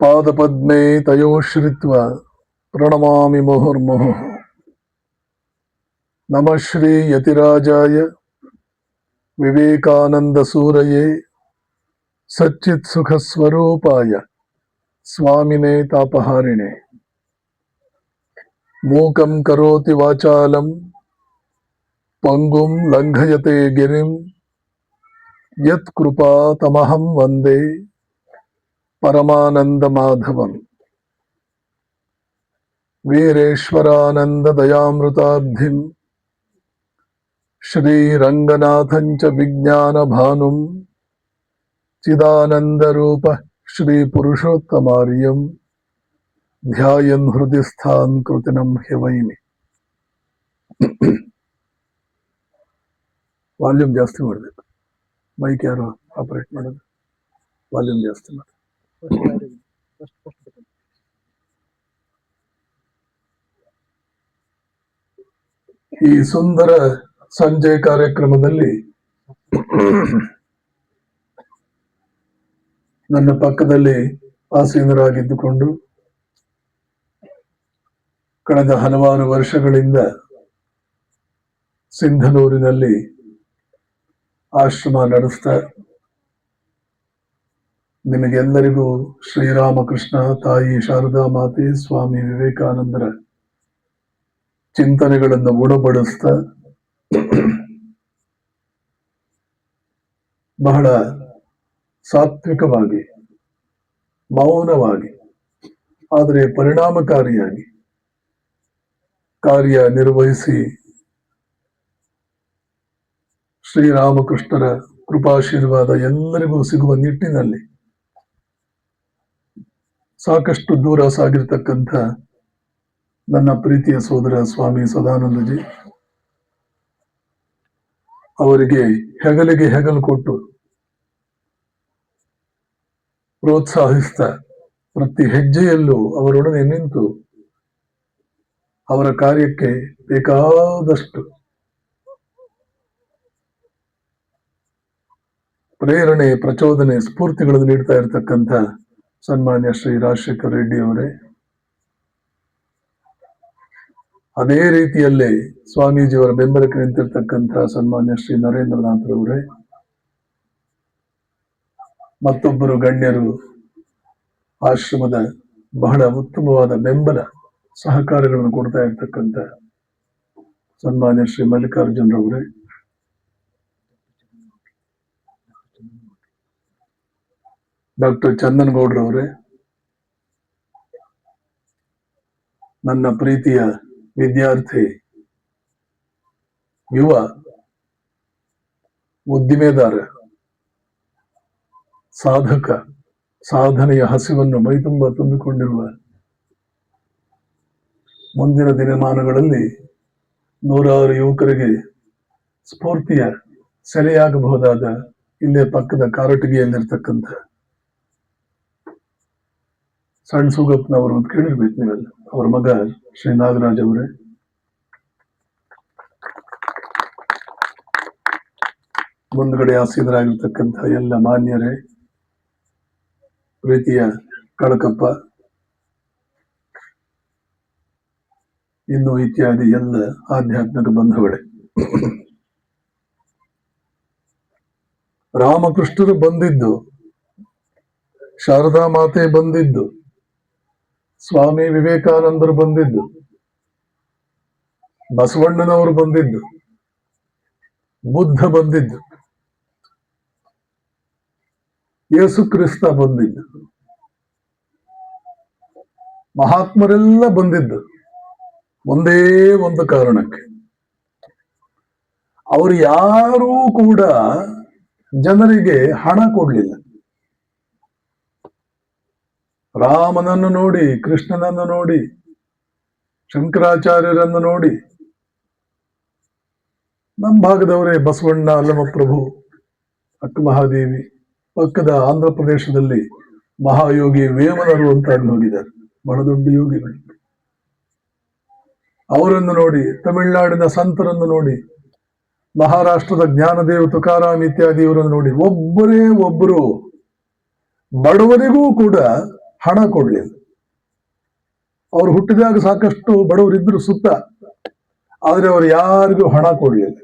பாதபத்மே தயோஸ்ரித்வ பிரணமாமி முகுர்முகு நம ஸ்ரீ யதிராஜாய விவேகானந்த சூரையே சச்சித் சுகஸ்வரூபாய சுவாமினே தாபஹாரிணே மூகம் கரோதி வாச்சாலம் பங்கும் லங்கயதே கிரிம் யத் கிருபா தமஹம் வந்தே పరమానంద మాధవం వీరేశ్వరానంద దయామృతాబ్ధిం శ్రీరంగనాథం చ విజ్ఞాన భానుం చిదానందరూప శ్రీ పురుషోత్తమార్యం ధ్యాయన్ హృది స్థాన్ కృతినం హివైమి ವಾಲ್ಯೂಮ್ ಜಾಸ್ತಿ ಮಾಡಬೇಕು ಮೈಕ್ ಯಾರು ಆಪರೇಟ್ ಮಾಡೋದು ವಾಲ್ಯೂಮ್ ಈ ಸುಂದರ ಸಂಜೆ ಕಾರ್ಯಕ್ರಮದಲ್ಲಿ ನನ್ನ ಪಕ್ಕದಲ್ಲಿ ಆಸೀನರಾಗಿದ್ದುಕೊಂಡು ಕಳೆದ ಹಲವಾರು ವರ್ಷಗಳಿಂದ ಸಿಂಧನೂರಿನಲ್ಲಿ ಆಶ್ರಮ ನಡೆಸ್ತಾ ನಿಮಗೆಲ್ಲರಿಗೂ ಶ್ರೀರಾಮಕೃಷ್ಣ ತಾಯಿ ಶಾರದಾ ಮಾತೆ ಸ್ವಾಮಿ ವಿವೇಕಾನಂದರ ಚಿಂತನೆಗಳನ್ನು ಉಣಬಡಿಸ್ತಾ ಬಹಳ ಸಾತ್ವಿಕವಾಗಿ, ಮೌನವಾಗಿ, ಆದರೆ ಪರಿಣಾಮಕಾರಿಯಾಗಿ ಕಾರ್ಯ ನಿರ್ವಹಿಸಿ ಶ್ರೀರಾಮಕೃಷ್ಣರ ಕೃಪಾಶೀರ್ವಾದ ಎಲ್ಲರಿಗೂ ಸಿಗುವ ನಿಟ್ಟಿನಲ್ಲಿ ಸಾಕಷ್ಟು ದೂರ ಸಾಗಿರ್ತಕ್ಕಂಥ ನನ್ನ ಪ್ರೀತಿಯ ಸೋದರ ಸ್ವಾಮಿ ಸದಾನಂದಜಿ. ಅವರಿಗೆ ಹೆಗಲಿಗೆ ಹೆಗಲು ಕೊಟ್ಟು ಪ್ರೋತ್ಸಾಹಿಸ್ತಾ ಪ್ರತಿ ಹೆಜ್ಜೆಯಲ್ಲೂ ಅವರೊಡನೆ ನಿಂತು ಅವರ ಕಾರ್ಯಕ್ಕೆ ಬೇಕಾದಷ್ಟು ಪ್ರೇರಣೆ, ಪ್ರಚೋದನೆ, ಸ್ಫೂರ್ತಿಗಳನ್ನು ನೀಡ್ತಾ ಇರತಕ್ಕಂಥ ಸನ್ಮಾನ್ಯ ಶ್ರೀ ರಾಜಶೇಖರ್ ರೆಡ್ಡಿ ಅವರೇ. ಅದೇ ರೀತಿಯಲ್ಲೇ ಸ್ವಾಮೀಜಿಯವರ ಬೆಂಬಲಕ್ಕೆ ನಿಂತಿರ್ತಕ್ಕಂಥ ಸನ್ಮಾನ್ಯ ಶ್ರೀ ನರೇಂದ್ರನಾಥ್ರವರೇ ಮತ್ತೊಬ್ಬರು ಗಣ್ಯರು ಆಶ್ರಮದ ಬಹಳ ಉತ್ತಮವಾದ ಬೆಂಬಲ ಸಹಕಾರಗಳನ್ನು ಕೊಡ್ತಾ ಇರ್ತಕ್ಕಂಥ ಸನ್ಮಾನ್ಯ ಶ್ರೀ ಮಲ್ಲಿಕಾರ್ಜುನರವರೇ ಡಾಕ್ಟರ್ ಚಂದನ್ ಗೌಡ್ರವರೇ ನನ್ನ ಪ್ರೀತಿಯ ವಿದ್ಯಾರ್ಥಿ, ಯುವ ಉದ್ದಿಮೆದಾರ, ಸಾಧಕ, ಸಾಧನೆಯ ಹಸಿವನ್ನು ಮೈತುಂಬ ತುಂಬಿಕೊಂಡಿರುವ ಮುಂದಿನ ದಿನಮಾನಗಳಲ್ಲಿ ನೂರಾರು ಯುವಕರಿಗೆ ಸ್ಫೂರ್ತಿಯ ಸೆಲೆಯಾಗಬಹುದಾದ ಇಲ್ಲೇ ಪಕ್ಕದ ಕಾರಟಗಿಯಲ್ಲಿರ್ತಕ್ಕಂಥ ಸಣ್ಣ ಸುಗಪ್ಪನವರು ಅಂತ ಕೇಳಿರ್ಬೇಕು ನೀವೆಲ್ಲ. ಅವ್ರ ಮಗ ಶ್ರೀ ನಾಗರಾಜ್ ಅವರೇ. ಮುಂದ್ಗಡೆ ಆಸೀನರಾಗಿರ್ತಕ್ಕಂಥ ಎಲ್ಲ ಮಾನ್ಯರೇ. ಪ್ರೀತಿಯ ಕಳಕಪ್ಪ. ಇನ್ನು ಇತ್ಯಾದಿ ಎಲ್ಲ ಆಧ್ಯಾತ್ಮಿಕ ಬಂಧುಗಳೇ. ರಾಮಕೃಷ್ಣರು ಬಂದಿದ್ದು. ಶಾರದಾ ಮಾತೆ ಬಂದಿದ್ದು. ಸ್ವಾಮಿ ವಿವೇಕಾನಂದರು ಬಂದಿದ್ದು. ಬಸವಣ್ಣನವರು ಬಂದಿದ್ದು. ಬುದ್ಧ ಬಂದಿದ್ದು. ಯೇಸು ಕ್ರಿಸ್ತ ಬಂದಿದ್ದು. ಮಹಾತ್ಮರೆಲ್ಲ ಬಂದಿದ್ದು. ಒಂದೇ ಒಂದು ಕಾರಣಕ್ಕೆ. ಅವರು ಯಾರೂ ಕೂಡ ಜನರಿಗೆ ಹಣ ಕೊಡ್ಲಿಲ್ಲ. ರಾಮನನ್ನು ನೋಡಿ, ಕೃಷ್ಣನನ್ನು ನೋಡಿ, ಶಂಕರಾಚಾರ್ಯರನ್ನು ನೋಡಿ. ನಮ್ಮ ಭಾಗದವರೇ ಬಸವಣ್ಣ ಅಲ್ಲಮಪ್ರಭು ಅಕ್ಕ ಮಹಾದೇವಿ ಪಕ್ಕದ ಆಂಧ್ರ ಪ್ರದೇಶದಲ್ಲಿ ಮಹಾಯೋಗಿ ವೇಮನರು ಅಂತ ಅಲ್ಲಿ ಹೋಗಿದ್ದಾರೆ. ಬಹಳ ದೊಡ್ಡ ಯೋಗಿಗಳು. ಅವರನ್ನು ನೋಡಿ, ತಮಿಳುನಾಡಿನ ಸಂತರನ್ನು ನೋಡಿ, ಮಹಾರಾಷ್ಟ್ರದ ಜ್ಞಾನದೇವ ತುಕಾರಾಮ್ ಇತ್ಯಾದಿ ಇವರನ್ನು ನೋಡಿ, ಒಬ್ಬರೇ ಒಬ್ಬರು ಬಡವರಿಗೂ ಕೂಡ ಹಣ ಕೊಡ್ಲಿಲ್ಲ ಅವ್ರು ಹುಟ್ಟಿದಾಗ ಸಾಕಷ್ಟು ಬಡವರಿದ್ರು ಸುತ್ತ, ಆದರೆ ಅವರು ಯಾರಿಗೂ ಹಣ ಕೊಡ್ಲಿಲ್ಲ.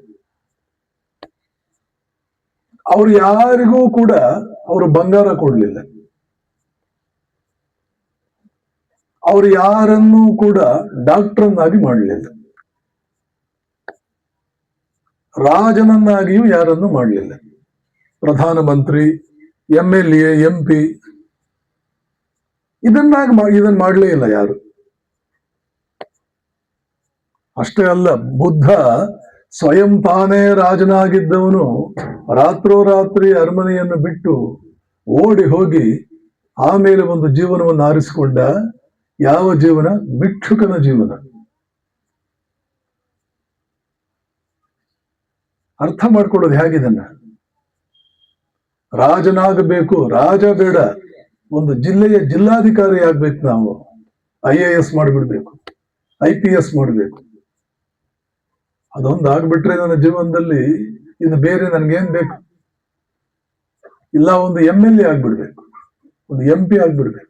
ಅವ್ರು ಯಾರಿಗೂ ಕೂಡ ಅವರು ಬಂಗಾರ ಕೊಡ್ಲಿಲ್ಲ. ಅವರು ಯಾರನ್ನೂ ಕೂಡ ಡಾಕ್ಟ್ರನ್ನಾಗಿ ಮಾಡಲಿಲ್ಲ. ರಾಜನನ್ನಾಗಿಯೂ ಯಾರನ್ನು ಮಾಡಲಿಲ್ಲ. ಪ್ರಧಾನಮಂತ್ರಿ M L A M P ಇದನ್ನಾಗಿ ಇದನ್ನ ಮಾಡಲೇ ಇಲ್ಲ ಯಾರು? ಅಷ್ಟೇ ಅಲ್ಲ, ಬುದ್ಧ ಸ್ವಯಂ ತಾನೇ ರಾಜನಾಗಿದ್ದವನು ರಾತ್ರೋರಾತ್ರಿ ಅರಮನೆಯನ್ನು ಬಿಟ್ಟು ಓಡಿ ಹೋಗಿ ಆಮೇಲೆ ಒಂದು ಜೀವನವನ್ನು ಆರಿಸಿಕೊಂಡ ಯಾವ ಜೀವನ? ಭಿಕ್ಷುಕನ ಜೀವನ. ಅರ್ಥ ಮಾಡ್ಕೊಳ್ಳೋದು ಹೇಗಿದನ್ನ ರಾಜನಾಗಬೇಕು, ರಾಜ ಬೇಡ. ಒಂದು ಜಿಲ್ಲೆಯ ಜಿಲ್ಲಾಧಿಕಾರಿ ಆಗ್ಬೇಕು ನಾವು. ಐ ಎ ಎಸ್ ಮಾಡಿಬಿಡ್ಬೇಕು. ಐ ಪಿ ಎಸ್ ಮಾಡಬೇಕು. ಅದೊಂದು ಆಗ್ಬಿಟ್ರೆ ನನ್ನ ಜೀವನದಲ್ಲಿ ಇನ್ನು ಬೇರೆ ನನ್ಗೇನ್ ಬೇಕು? ಇಲ್ಲ, ಒಂದು ಎಂ ಎಲ್ ಎ ಆಗ್ಬಿಡ್ಬೇಕು. ಒಂದು ಎಂ ಪಿ ಆಗ್ಬಿಡ್ಬೇಕು.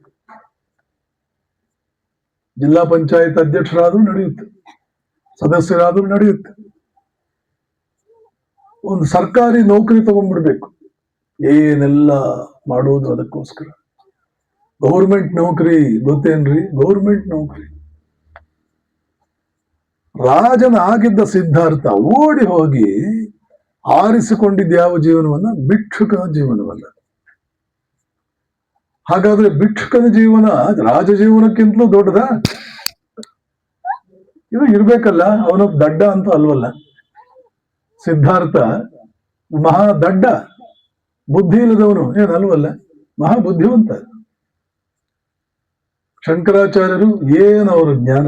ಜಿಲ್ಲಾ ಪಂಚಾಯತ್ ಅಧ್ಯಕ್ಷರಾದ್ರೂ ನಡೆಯುತ್ತೆ. ಸದಸ್ಯರಾದ್ರೂ ನಡೆಯುತ್ತೆ. ಒಂದು ಸರ್ಕಾರಿ ನೌಕರಿ ತಗೊಂಡ್ಬಿಡ್ಬೇಕು. ಏನೆಲ್ಲ ಮಾಡೋದು ಅದಕ್ಕೋಸ್ಕರ? ಗೌರ್ಮೆಂಟ್ ನೌಕರಿ ಗೊತ್ತೇನ್ರಿ? ಗೌರ್ಮೆಂಟ್ ನೌಕರಿ. ರಾಜನ ಆಗಿದ್ದ ಸಿದ್ಧಾರ್ಥ ಓಡಿ ಹೋಗಿ ಆರಿಸಿಕೊಂಡಿದ್ದ ಯಾವ ಜೀವನವನ್ನ? ಭಿಕ್ಷುಕನ ಜೀವನವಲ್ಲ. ಹಾಗಾದ್ರೆ ಭಿಕ್ಷುಕನ ಜೀವನ ರಾಜ ಜೀವನಕ್ಕಿಂತಲೂ ದೊಡ್ಡದ? ಇದು ಇರ್ಬೇಕಲ್ಲ ಅವನ ದಡ್ಡ ಅಂತ ಅಲ್ವಲ್ಲ. ಸಿದ್ಧಾರ್ಥ ಮಹಾ ದಡ್ಡ, ಬುದ್ಧಿ ಇಲ್ಲದವನು ಏನಲ್ವಲ್ಲ ಮಹಾ ಬುದ್ಧಿವಂತ. ಶಂಕರಾಚಾರ್ಯರು ಏನು ಅವರ ಜ್ಞಾನ?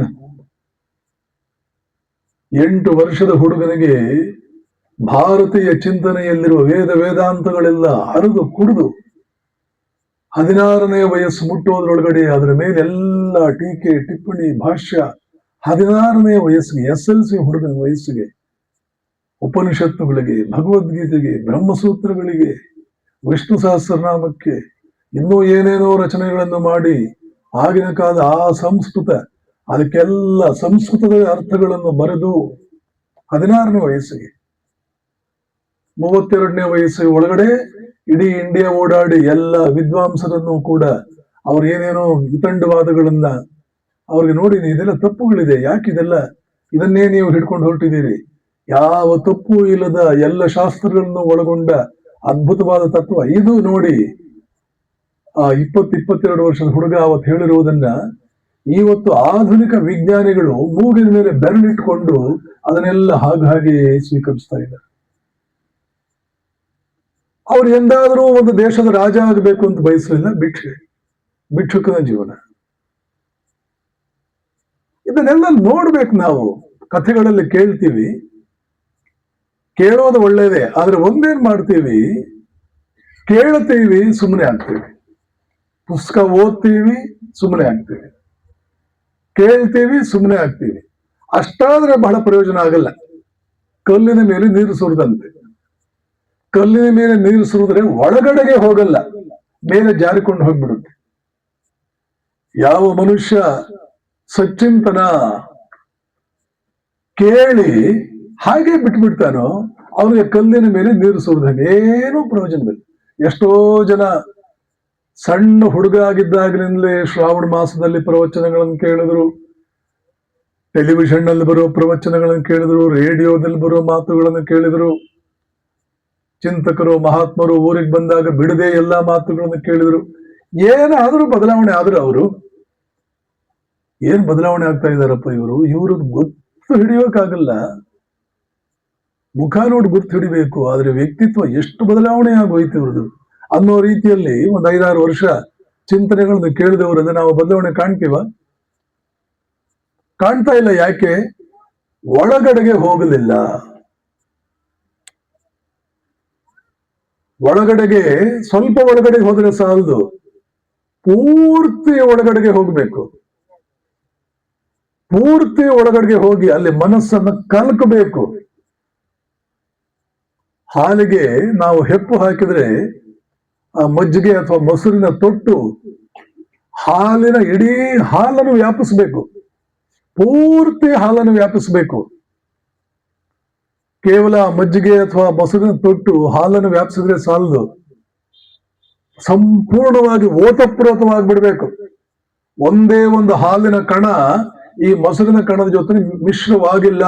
ಎಂಟು ವರ್ಷದ ಹುಡುಗನಿಗೆ ಭಾರತೀಯ ಚಿಂತನೆಯಲ್ಲಿರುವ ವೇದ ವೇದಾಂತಗಳೆಲ್ಲ ಹರಿದು ಕುಡಿದು ಹದಿನಾರನೇ ವಯಸ್ಸು ಮುಟ್ಟುವುದರೊಳಗಡೆ ಅದರ ಮೇಲೆ ಎಲ್ಲ ಟೀಕೆ, ಟಿಪ್ಪಣಿ, ಭಾಷ್ಯ ಹದಿನಾರನೇ ವಯಸ್ಸಿಗೆ ಎಸ್ ಎಲ್ ಸಿ ಹುಡುಗನ ವಯಸ್ಸಿಗೆ, ಉಪನಿಷತ್ತುಗಳಿಗೆ, ಭಗವದ್ಗೀತೆಗೆ, ಬ್ರಹ್ಮಸೂತ್ರಗಳಿಗೆ, ವಿಷ್ಣು ಸಹಸ್ರನಾಮಕ್ಕೆ ಇನ್ನೂ ಏನೇನೋ ರಚನೆಗಳನ್ನು ಮಾಡಿ ಆಗಿನ ಕಾಲ ಆ ಸಂಸ್ಕೃತ, ಅದಕ್ಕೆಲ್ಲ ಸಂಸ್ಕೃತದ ಅರ್ಥಗಳನ್ನು ಬರೆದು ಹದಿನಾರನೇ ವಯಸ್ಸಿಗೆ, ಮೂವತ್ತೆರಡನೇ ವಯಸ್ಸು ಒಳಗಡೆ ಇಡೀ ಇಂಡಿಯಾ ಓಡಾಡಿ ಎಲ್ಲ ವಿದ್ವಾಂಸರನ್ನು ಕೂಡ ಅವ್ರ ಏನೇನೋ ವಿತಂಡವಾದಗಳನ್ನ ಅವ್ರಿಗೆ ನೋಡಿ ಇದೆಲ್ಲ ತಪ್ಪುಗಳಿದೆ, ಯಾಕೆ ಇದೆಲ್ಲ? ಇದನ್ನೇ ನೀವು ಹಿಡ್ಕೊಂಡು ಹೊರಟಿದ್ದೀರಿ. ಯಾವ ತಪ್ಪು ಇಲ್ಲದ ಎಲ್ಲ ಶಾಸ್ತ್ರಗಳನ್ನು ಒಳಗೊಂಡ ಅದ್ಭುತವಾದ ತತ್ವ. ಇದು ನೋಡಿ ಇಪ್ಪತ್ತು ಇಪ್ಪತ್ತೆರಡು ವರ್ಷದ ಹುಡುಗ ಅವತ್ತು ಹೇಳಿರುವುದನ್ನ ಇವತ್ತು ಆಧುನಿಕ ವಿಜ್ಞಾನಿಗಳು ಮೂಗಿನ ಮೇಲೆ ಬೆರಳಿಟ್ಕೊಂಡು ಅದನ್ನೆಲ್ಲ ಹಾಗೆ ಸ್ವೀಕರಿಸ್ತಾ ಇದ್ದಾರೆ. ಅವ್ರು ಎಂದಾದರೂ ಒಂದು ದೇಶದ ರಾಜ ಆಗಬೇಕು ಅಂತ ಬಯಸಲಿಲ್ಲ, ಭಿಕ್ಷೆ, ಭಿಕ್ಷುಕನ ಜೀವನ. ಇದನ್ನೆಲ್ಲ ನೋಡ್ಬೇಕು ನಾವು, ಕಥೆಗಳಲ್ಲಿ ಕೇಳ್ತೀವಿ. ಕೇಳೋದು ಒಳ್ಳೇದೇ, ಆದ್ರೆ ಒಂದೇನ್ ಮಾಡ್ತೀವಿ? ಕೇಳ್ತೀವಿ ಸುಮ್ಮನೆ ಆಗ್ತೀವಿ. ಪುಸ್ತಕ ಓದ್ತೀವಿ ಸುಮ್ಮನೆ ಆಗ್ತೀವಿ. ಕೇಳ್ತೀವಿ ಸುಮ್ಮನೆ ಆಗ್ತೀವಿ. ಅಷ್ಟಾದ್ರೆ ಬಹಳ ಪ್ರಯೋಜನ ಆಗಲ್ಲ. ಕಲ್ಲಿನ ಮೇಲೆ ನೀರು ಸುರಿದಂತೆ. ಕಲ್ಲಿನ ಮೇಲೆ ನೀರು ಸುರಿದ್ರೆ ಒಳಗಡೆಗೆ ಹೋಗಲ್ಲ, ಮೇಲೆ ಜಾರಿಕೊಂಡು ಹೋಗ್ಬಿಡುತ್ತೆ. ಯಾವ ಮನುಷ್ಯ ಸಚ್ಚಿಂತನ ಕೇಳಿ ಹಾಗೆ ಬಿಟ್ಬಿಡ್ತಾನೋ, ಅವನಿಗೆ ಕಲ್ಲಿನ ಮೇಲೆ ನೀರು ಸುರಿದಂಗೆ ಏನೂ ಪ್ರಯೋಜನವಿಲ್ಲ. ಎಷ್ಟೋ ಜನ ಸಣ್ಣ ಹುಡುಗ ಆಗಿದ್ದಾಗಲಿಂದಲೇ ಶ್ರಾವಣ ಮಾಸದಲ್ಲಿ ಪ್ರವಚನಗಳನ್ನು ಕೇಳಿದ್ರು. ಟೆಲಿವಿಷನ್ನಲ್ಲಿ ಬರೋ ಪ್ರವಚನಗಳನ್ನು ಕೇಳಿದ್ರು, ರೇಡಿಯೋದಲ್ಲಿ ಬರೋ ಮಾತುಗಳನ್ನು ಕೇಳಿದ್ರು. ಚಿಂತಕರು, ಮಹಾತ್ಮರು ಊರಿಗೆ ಬಂದಾಗ ಬಿಡದೆ ಎಲ್ಲಾ ಮಾತುಗಳನ್ನು ಕೇಳಿದ್ರು. ಏನಾದರೂ ಬದಲಾವಣೆ ಆದ್ರು ಅವರು, ಏನ್ ಬದಲಾವಣೆ ಆಗ್ತಾ ಇದಾರಪ್ಪ ಇವರು? ಇವರು ಗೊತ್ತು ಹಿಡಿಯೋಕ್ಕಾಗಲ್ಲ. ಮುಖ ನೋಡಿ ಗುರ್ತು ಹಿಡಿಬೇಕು, ಆದ್ರೆ ವ್ಯಕ್ತಿತ್ವ ಎಷ್ಟು ಬದಲಾವಣೆ ಆಗೋಯ್ತು ಇವ್ರದ್ದು. ಅನ್ನೋ ರೀತಿಯಲ್ಲಿ ಒಂದು ಐದಾರು ವರ್ಷ ಚಿಂತನೆಗಳನ್ನು ಕೇಳಿದವರನ್ನ ನಾವು ಬದಲಾವಣೆ ಕಾಣ್ತೀವ? ಕಾಣ್ತಾ ಇಲ್ಲ ಯಾಕೆ? ಒಳಗಡೆಗೆ ಹೋಗಲಿಲ್ಲ. ಒಳಗಡೆಗೆ, ಸ್ವಲ್ಪ ಒಳಗಡೆ ಹೋದ್ರೆ ಸಾಲದು. ಪೂರ್ತಿ ಒಳಗಡೆಗೆ ಹೋಗಬೇಕು. ಪೂರ್ತಿ ಒಳಗಡೆಗೆ ಹೋಗಿ ಅಲ್ಲಿ ಮನಸ್ಸನ್ನ ಕಲ್ಕಬೇಕು. ಹಾಲಿಗೆ ನಾವು ಹೆಪ್ಪು ಹಾಕಿದ್ರೆ ಮಜ್ಜಿಗೆ ಅಥವಾ ಮೊಸರಿನ ತೊಟ್ಟು ಹಾಲಿನ ಇಡೀ ಹಾಲನ್ನು ವ್ಯಾಪಿಸಬೇಕು. ಪೂರ್ತಿ ಹಾಲನ್ನು ವ್ಯಾಪಿಸಬೇಕು. ಕೇವಲ ಮಜ್ಜಿಗೆ ಅಥವಾ ಮೊಸರಿನ ತೊಟ್ಟು ಹಾಲನ್ನು ವ್ಯಾಪಿಸಿದ್ರೆ ಸಾಲದು. ಸಂಪೂರ್ಣವಾಗಿ ಓತಪ್ರೋತವಾಗಿಬಿಡ್ಬೇಕು. ಒಂದೇ ಒಂದು ಹಾಲಿನ ಕಣ ಈ ಮೊಸರಿನ ಕಣದ ಜೊತೆ ಮಿಶ್ರವಾಗಿಲ್ಲ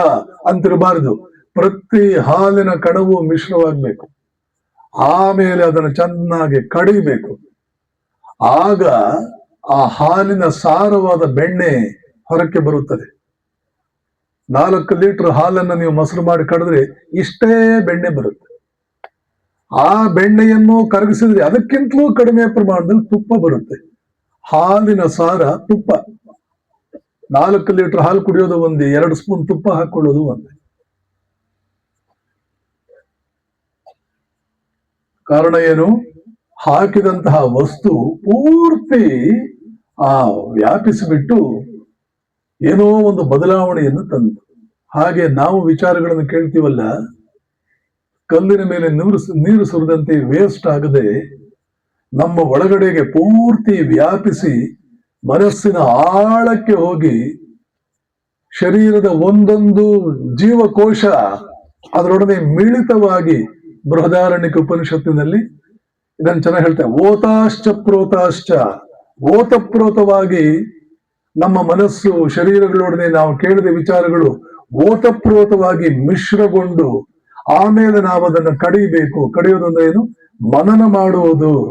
ಅಂತಿರಬಾರದು. ಪ್ರತಿ ಹಾಲಿನ ಕಣವು ಮಿಶ್ರವಾಗಬೇಕು. ಆಮೇಲೆ ಅದನ್ನು ಚೆನ್ನಾಗಿ ಕಡಿಬೇಕು. ಆಗ ಆ ಹಾಲಿನ ಸಾರವಾದ ಬೆಣ್ಣೆ ಹೊರಕ್ಕೆ ಬರುತ್ತದೆ. ನಾಲ್ಕು ಲೀಟರ್ ಹಾಲನ್ನು ನೀವು ಮೊಸರು ಮಾಡಿ ಕಡಿದ್ರೆ ಇಷ್ಟೇ ಬೆಣ್ಣೆ ಬರುತ್ತೆ. ಆ ಬೆಣ್ಣೆಯನ್ನು ಕರಗಿಸಿದ್ರೆ ಅದಕ್ಕಿಂತಲೂ ಕಡಿಮೆ ಪ್ರಮಾಣದಲ್ಲಿ ತುಪ್ಪ ಬರುತ್ತೆ. ಹಾಲಿನ ಸಾರ ತುಪ್ಪ. ನಾಲ್ಕು ಲೀಟರ್ ಹಾಲು ಕುಡಿಯೋದು ಒಂದೇ, ಎರಡು ಸ್ಪೂನ್ ತುಪ್ಪ ಹಾಕೊಳ್ಳೋದು ಒಂದೇ. ಕಾರಣ ಏನು? ಹಾಕಿದಂತಹ ವಸ್ತು ಪೂರ್ತಿ ಆ ವ್ಯಾಪಿಸಿಬಿಟ್ಟು ಏನೋ ಒಂದು ಬದಲಾವಣೆಯನ್ನು ತಂದು. ಹಾಗೆ ನಾವು ವಿಚಾರಗಳನ್ನು ಕೇಳ್ತೀವಲ್ಲ, ಕಲ್ಲಿನ ಮೇಲೆ ನೀರು ನೀರು ಸುರಿದಂತೆ ವೇಸ್ಟ್ ಆಗದೆ ನಮ್ಮ ಒಳಗಡೆಗೆ ಪೂರ್ತಿ ವ್ಯಾಪಿಸಿ ಮನಸ್ಸಿನ ಆಳಕ್ಕೆ ಹೋಗಿ ಶರೀರದ ಒಂದೊಂದು ಜೀವಕೋಶ ಅದರೊಡನೆ ಮಿಳಿತವಾಗಿ ಬೃಹದಾರಣ್ಯಕ ಉಪನಿಷತ್ತಿನಲ್ಲಿ ಇದನ್ನು ಚೆನ್ನಾಗಿ ಹೇಳ್ತಾರೆ. ಓತಾಶ್ಚ ಪ್ರೋತಾಶ್ಚ. ಓತಪ್ರೋತವಾಗಿ ನಮ್ಮ ಮನಸ್ಸು, ಶರೀರಗಳೊಡನೆ ನಾವು ಕೇಳಿದ ವಿಚಾರಗಳು ಓತಪ್ರೋತವಾಗಿ ಮಿಶ್ರಗೊಂಡು ಆಮೇಲೆ ನಾವು ಅದನ್ನು ಕಡಿಬೇಕು. ಕಡಿಯೋದಂದ್ರೆ ಏನು? ಮನನ ಮಾಡುವುದು.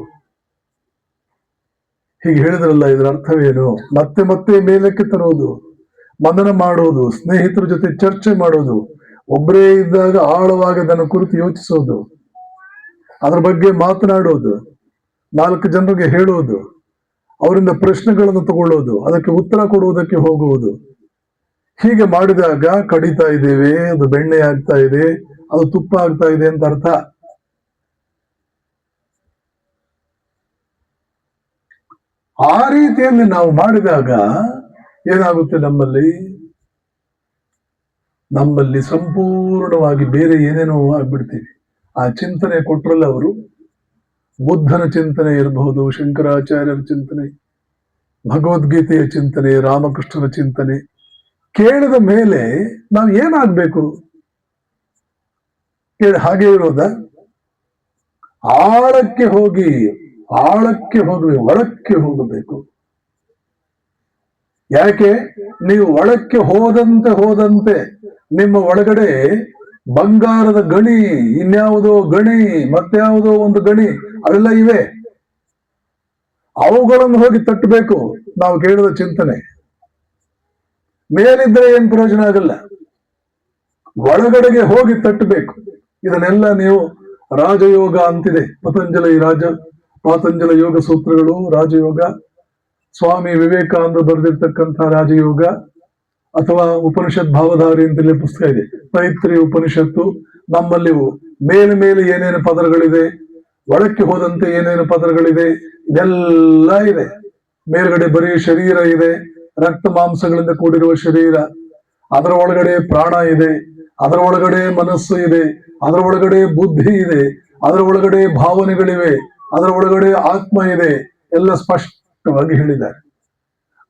ಹೀಗೆ ಹೇಳಿದ್ರಲ್ಲ, ಇದರ ಅರ್ಥವೇನು? ಮತ್ತೆ ಮತ್ತೆ ಮೇಲಕ್ಕೆ ತರುವುದು ಮನನ ಮಾಡುವುದು, ಸ್ನೇಹಿತರ ಜೊತೆ ಚರ್ಚೆ ಮಾಡೋದು ಒಬ್ಬರೇ ಇದ್ದಾಗ ಆಳವಾಗಿ ಅದನ್ನು ಕುರಿತು ಯೋಚಿಸೋದು, ಅದರ ಬಗ್ಗೆ ಮಾತನಾಡೋದು, ನಾಲ್ಕು ಜನರಿಗೆ ಹೇಳೋದು, ಅವರಿಂದ ಪ್ರಶ್ನೆಗಳನ್ನು ತಗೊಳ್ಳೋದು, ಅದಕ್ಕೆ ಉತ್ತರ ಕೊಡುವುದಕ್ಕೆ ಹೋಗುವುದು. ಹೀಗೆ ಮಾಡಿದಾಗ ಕಡಿತಾ ಇದ್ದೇವೆ, ಅದು ಬೆಣ್ಣೆ ಆಗ್ತಾ ಇದೆ, ಅದು ತುಪ್ಪ ಆಗ್ತಾ ಇದೆ ಅಂತ ಅರ್ಥ. ಆ ರೀತಿಯಲ್ಲಿ ನಾವು ಮಾಡಿದಾಗ ಏನಾಗುತ್ತೆ ನಮ್ಮಲ್ಲಿ? ನಮ್ಮಲ್ಲಿ ಸಂಪೂರ್ಣವಾಗಿ ಬೇರೆ ಏನೇನೋ ಆಗ್ಬಿಡ್ತೀವಿ. ಆ ಚಿಂತನೆ ಕೊಟ್ರಲ್ಲ ಅವರು? ಬುದ್ಧನ ಚಿಂತನೆ ಇರಬಹುದು, ಶಂಕರಾಚಾರ್ಯರ ಚಿಂತನೆ, ಭಗವದ್ಗೀತೆಯ ಚಿಂತನೆ, ರಾಮಕೃಷ್ಣರ ಚಿಂತನೆ. ಕೇಳಿದ ಮೇಲೆ ನಾವು ಏನಾಗಬೇಕು? ಕೇಳಿ, ಹಾಗೆ ಇರೋದ ಆಳಕ್ಕೆ ಹೋಗಿ ಆಳಕ್ಕೆ ಹೋಗಿ, ಒಳಕ್ಕೆ ಹೋಗಬೇಕು. ಯಾಕೆ? ನೀವು ಒಳಕ್ಕೆ ಹೋದಂತೆ ಹೋದಂತೆ ನಿಮ್ಮ ಒಳಗಡೆ ಬಂಗಾರದ ಗಣಿ, ಇನ್ಯಾವುದೋ ಗಣಿ, ಮತ್ಯಾವುದೋ ಒಂದು ಗಣಿ, ಅವೆಲ್ಲ ಇವೆ. ಅವುಗಳನ್ನು ಹೋಗಿ ತಟ್ಟಬೇಕು ನಾವು ಕೇಳಿದ ಚಿಂತನೆ. ಮೇಲಿದ್ರೆ ಏನ್ ಪ್ರಯೋಜನ ಆಗಲ್ಲ. ಒಳಗಡೆಗೆ ಹೋಗಿ ತಟ್ಟಬೇಕು. ಇದನ್ನೆಲ್ಲ ನೀವು ರಾಜಯೋಗ ಅಂತಿದೆ. ಪತಂಜಲಿ ರಾಜ, ಪಾತಂಜಲ ಯೋಗ ಸೂತ್ರಗಳು, ರಾಜಯೋಗ. ಸ್ವಾಮಿ ವಿವೇಕಾನಂದ ಬರೆದಿರ್ತಕ್ಕಂಥ ರಾಜಯೋಗ. ಅಥವಾ ಉಪನಿಷತ್ ಭಾವಧಾರಿ ಅಂತಲೇ ಪುಸ್ತಕ ಇದೆ. ಮೈತ್ರಿ ಉಪನಿಷತ್ತು, ನಮ್ಮಲ್ಲಿ ಮೇಲೆ ಮೇಲೆ ಏನೇನು ಪದರಗಳಿದೆ, ಒಳಕ್ಕೆ ಹೋದಂತೆ ಏನೇನು ಪದರಗಳಿದೆ, ಇದೆಲ್ಲ ಇದೆ. ಮೇಲ್ಗಡೆ ಬರೀ ಶರೀರ ಇದೆ, ರಕ್ತ ಮಾಂಸಗಳಿಂದ ಕೂಡಿರುವ ಶರೀರ. ಅದರ ಒಳಗಡೆ ಪ್ರಾಣ ಇದೆ, ಅದರ ಒಳಗಡೆ ಮನಸ್ಸು ಇದೆ, ಅದರ ಒಳಗಡೆ ಬುದ್ಧಿ ಇದೆ, ಅದರ ಒಳಗಡೆ ಭಾವನೆಗಳಿವೆ, ಅದರ ಒಳಗಡೆ ಆತ್ಮ ಇದೆ. ಎಲ್ಲ ಸ್ಪಷ್ಟವಾಗಿ ಹೇಳಿದ್ದಾರೆ.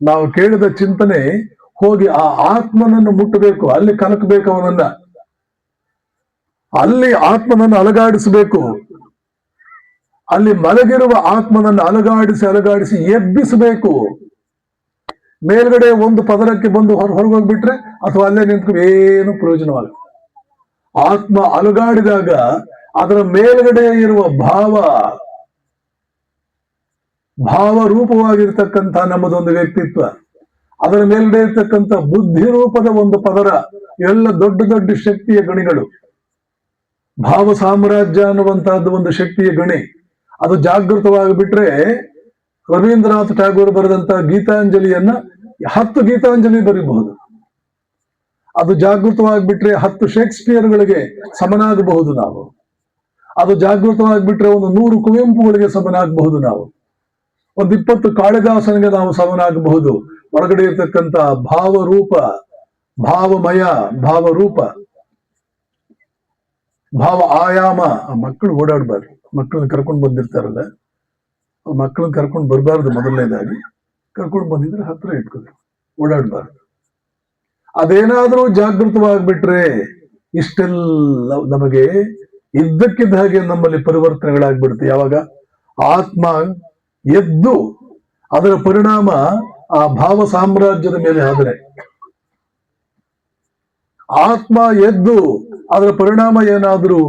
ನಾವು ಕೇಳಿದ ಚಿಂತನೆ ಹೋಗಿ ಆ ಆತ್ಮನನ್ನು ಮುಟ್ಟಬೇಕು, ಅಲ್ಲಿ ಕಲಕಬೇಕು ಅವನನ್ನ. ಅಲ್ಲಿ ಆತ್ಮನನ್ನು ಅಲಗಾಡಿಸಬೇಕು. ಅಲ್ಲಿ ಮಲಗಿರುವ ಆತ್ಮನನ್ನು ಅಲಗಾಡಿಸಿ ಅಲಗಾಡಿಸಿ ಎಬ್ಬಿಸಬೇಕು. ಮೇಲ್ಗಡೆ ಒಂದು ಪದರಕ್ಕೆ ಬಂದು ಹೊರ ಹೊರಗೋಗ್ಬಿಟ್ರೆ ಅಥವಾ ಅಲ್ಲೇ ನಿಂತ್ಕೊಂಡು ಏನು ಪ್ರಯೋಜನವಲ್ಲ. ಆತ್ಮ ಅಲುಗಾಡಿದಾಗ ಅದರ ಮೇಲ್ಗಡೆ ಇರುವ ಭಾವ ಭಾವ ರೂಪವಾಗಿರ್ತಕ್ಕಂಥ ನಮ್ಮದೊಂದು ವ್ಯಕ್ತಿತ್ವ. ಅದರ ಮೇಲ್ಗಡೆ ಇರ್ತಕ್ಕಂಥ ಬುದ್ಧಿ ರೂಪದ ಒಂದು ಪದರ ಎಲ್ಲ ದೊಡ್ಡ ದೊಡ್ಡ ಶಕ್ತಿಯ ಗಣಿಗಳು. ಭಾವ ಸಾಮ್ರಾಜ್ಯ ಅನ್ನುವಂತಹದ್ದು ಒಂದು ಶಕ್ತಿಯ ಗಣಿ. ಅದು ಜಾಗೃತವಾಗಿ ಬಿಟ್ರೆ ರವೀಂದ್ರನಾಥ್ ಠಾಗೋರ್ ಬರೆದಂತ ಗೀತಾಂಜಲಿಯನ್ನ ಹತ್ತು ಗೀತಾಂಜಲಿ ಬರೀಬಹುದು. ಅದು ಜಾಗೃತವಾಗಿಬಿಟ್ರೆ ಹತ್ತು ಶೇಕ್ಸ್ಪಿಯರ್ಗಳಿಗೆ ಸಮನಾಗಬಹುದು ನಾವು. ಅದು ಜಾಗೃತವಾಗಿಬಿಟ್ರೆ ಒಂದು ನೂರು ಕುವೆಂಪುಗಳಿಗೆ ಸಮನಾಗಬಹುದು ನಾವು. ಒಂದು ಇಪ್ಪತ್ತು ಕಾಳಿದಾಸನಿಗೆ ನಾವು ಸಮನಾಗಬಹುದು. ಒಳಗಡೆ ಇರ್ತಕ್ಕಂಥ ಭಾವರೂಪ, ಭಾವಮಯ, ಭಾವರೂಪ, ಭಾವ ಆಯಾಮ, ಆ ಮಕ್ಕಳು ಓಡಾಡಬಾರ್ದು. ಮಕ್ಕಳನ್ನ ಕರ್ಕೊಂಡು ಬಂದಿರ್ತಾರಲ್ಲ ಮಕ್ಕಳನ್ನ ಕರ್ಕೊಂಡು ಬರಬಾರ್ದು ಮೊದಲನೇದಾಗಿ. ಕರ್ಕೊಂಡು ಬಂದಿದ್ರೆ ಹತ್ರ ಇಟ್ಕೋಬೇಕು ಓಡಾಡಬಾರ್ದು. ಅದೇನಾದ್ರೂ ಜಾಗೃತವಾಗ್ಬಿಟ್ರೆ ಇಷ್ಟೆಲ್ಲ ನಮಗೆ ಇದ್ದಕ್ಕಿದ್ದ ಹಾಗೆ ನಮ್ಮಲ್ಲಿ ಪರಿವರ್ತನೆಗಳಾಗ್ಬಿಡುತ್ತೆ. ಯಾವಾಗ? ಆತ್ಮ ಎದ್ದು ಅದರ ಪರಿಣಾಮ ಆ ಭಾವ ಸಾಮ್ರಾಜ್ಯದ ಮೇಲೆ ಆದರೆ ಆತ್ಮ ಎದ್ದು ಅದರ ಪರಿಣಾಮ ಏನಾದ್ರೂ,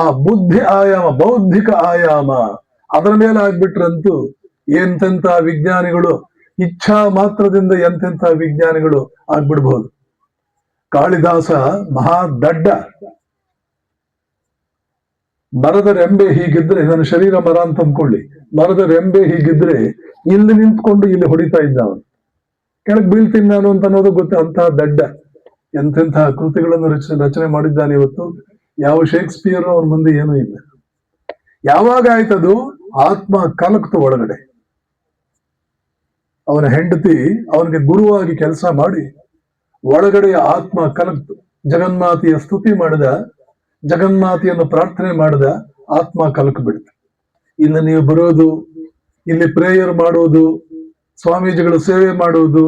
ಆ ಬುದ್ಧಿ ಆಯಾಮ, ಬೌದ್ಧಿಕ ಆಯಾಮ, ಅದರ ಮೇಲೆ ಆಗ್ಬಿಟ್ರಂತೂ ಎಂತೆಂತ ವಿಜ್ಞಾನಿಗಳು, ಇಚ್ಛಾ ಮಾತ್ರದಿಂದ ಎಂತೆಂತ ವಿಜ್ಞಾನಿಗಳು ಆಗ್ಬಿಡ್ಬಹುದು ಕಾಳಿದಾಸ ಮಹಾ ದಡ್ಡ ಮರದ ರೆಂಬೆ ಹೀಗಿದ್ರೆ ನನ್ನ ಶರೀರ ಮರ ಅಂತ ಅಂದ್ಕೊಳ್ಳಿ. ಮರದ ರೆಂಬೆ ಹೀಗಿದ್ರೆ ಇಲ್ಲಿ ನಿಂತ್ಕೊಂಡು ಇಲ್ಲಿ ಹೊಡಿತಾ ಇದ್ದ ಅವನು. ಕೆಳಗ್ ಬೀಳ್ತೀನಿ ನಾನು ಅಂತ ಅನ್ನೋದು ಗೊತ್ತ ಅಂತಹ ದಡ್ಡ. ಎಂತೆಂತಹ ಕೃತಿಗಳನ್ನು ರಚನೆ ರಚನೆ ಮಾಡಿದ್ದಾನೆ ಇವತ್ತು. ಯಾವ ಶೇಕ್ಸ್ಪಿಯರ್ ಅವನ ಮುಂದೆ ಏನೂ ಇಲ್ಲ. ಯಾವಾಗ ಆಯ್ತದು? ಆತ್ಮ ಕಲಕ್ತು ಒಳಗಡೆ. ಅವನ ಹೆಂಡತಿ ಅವನಿಗೆ ಗುರುವಾಗಿ ಕೆಲಸ ಮಾಡಿ ಒಳಗಡೆಯ ಆತ್ಮ ಕಲಕ್ತು. ಜಗನ್ಮಾತೆಯ ಸ್ತುತಿ ಮಾಡಿದ, ಜಗನ್ಮಾತೆಯನ್ನು ಪ್ರಾರ್ಥನೆ ಮಾಡಿದ, ಆತ್ಮ ಕಲಕ್ ಬಿಡ್ತು ಇಲ್ಲ ನೀವು ಬರೋದು ಇಲ್ಲಿ ಪ್ರೇಯರ್ ಮಾಡೋದು ಸ್ವಾಮೀಜಿಗಳು ಸೇವೆ ಮಾಡುವುದು,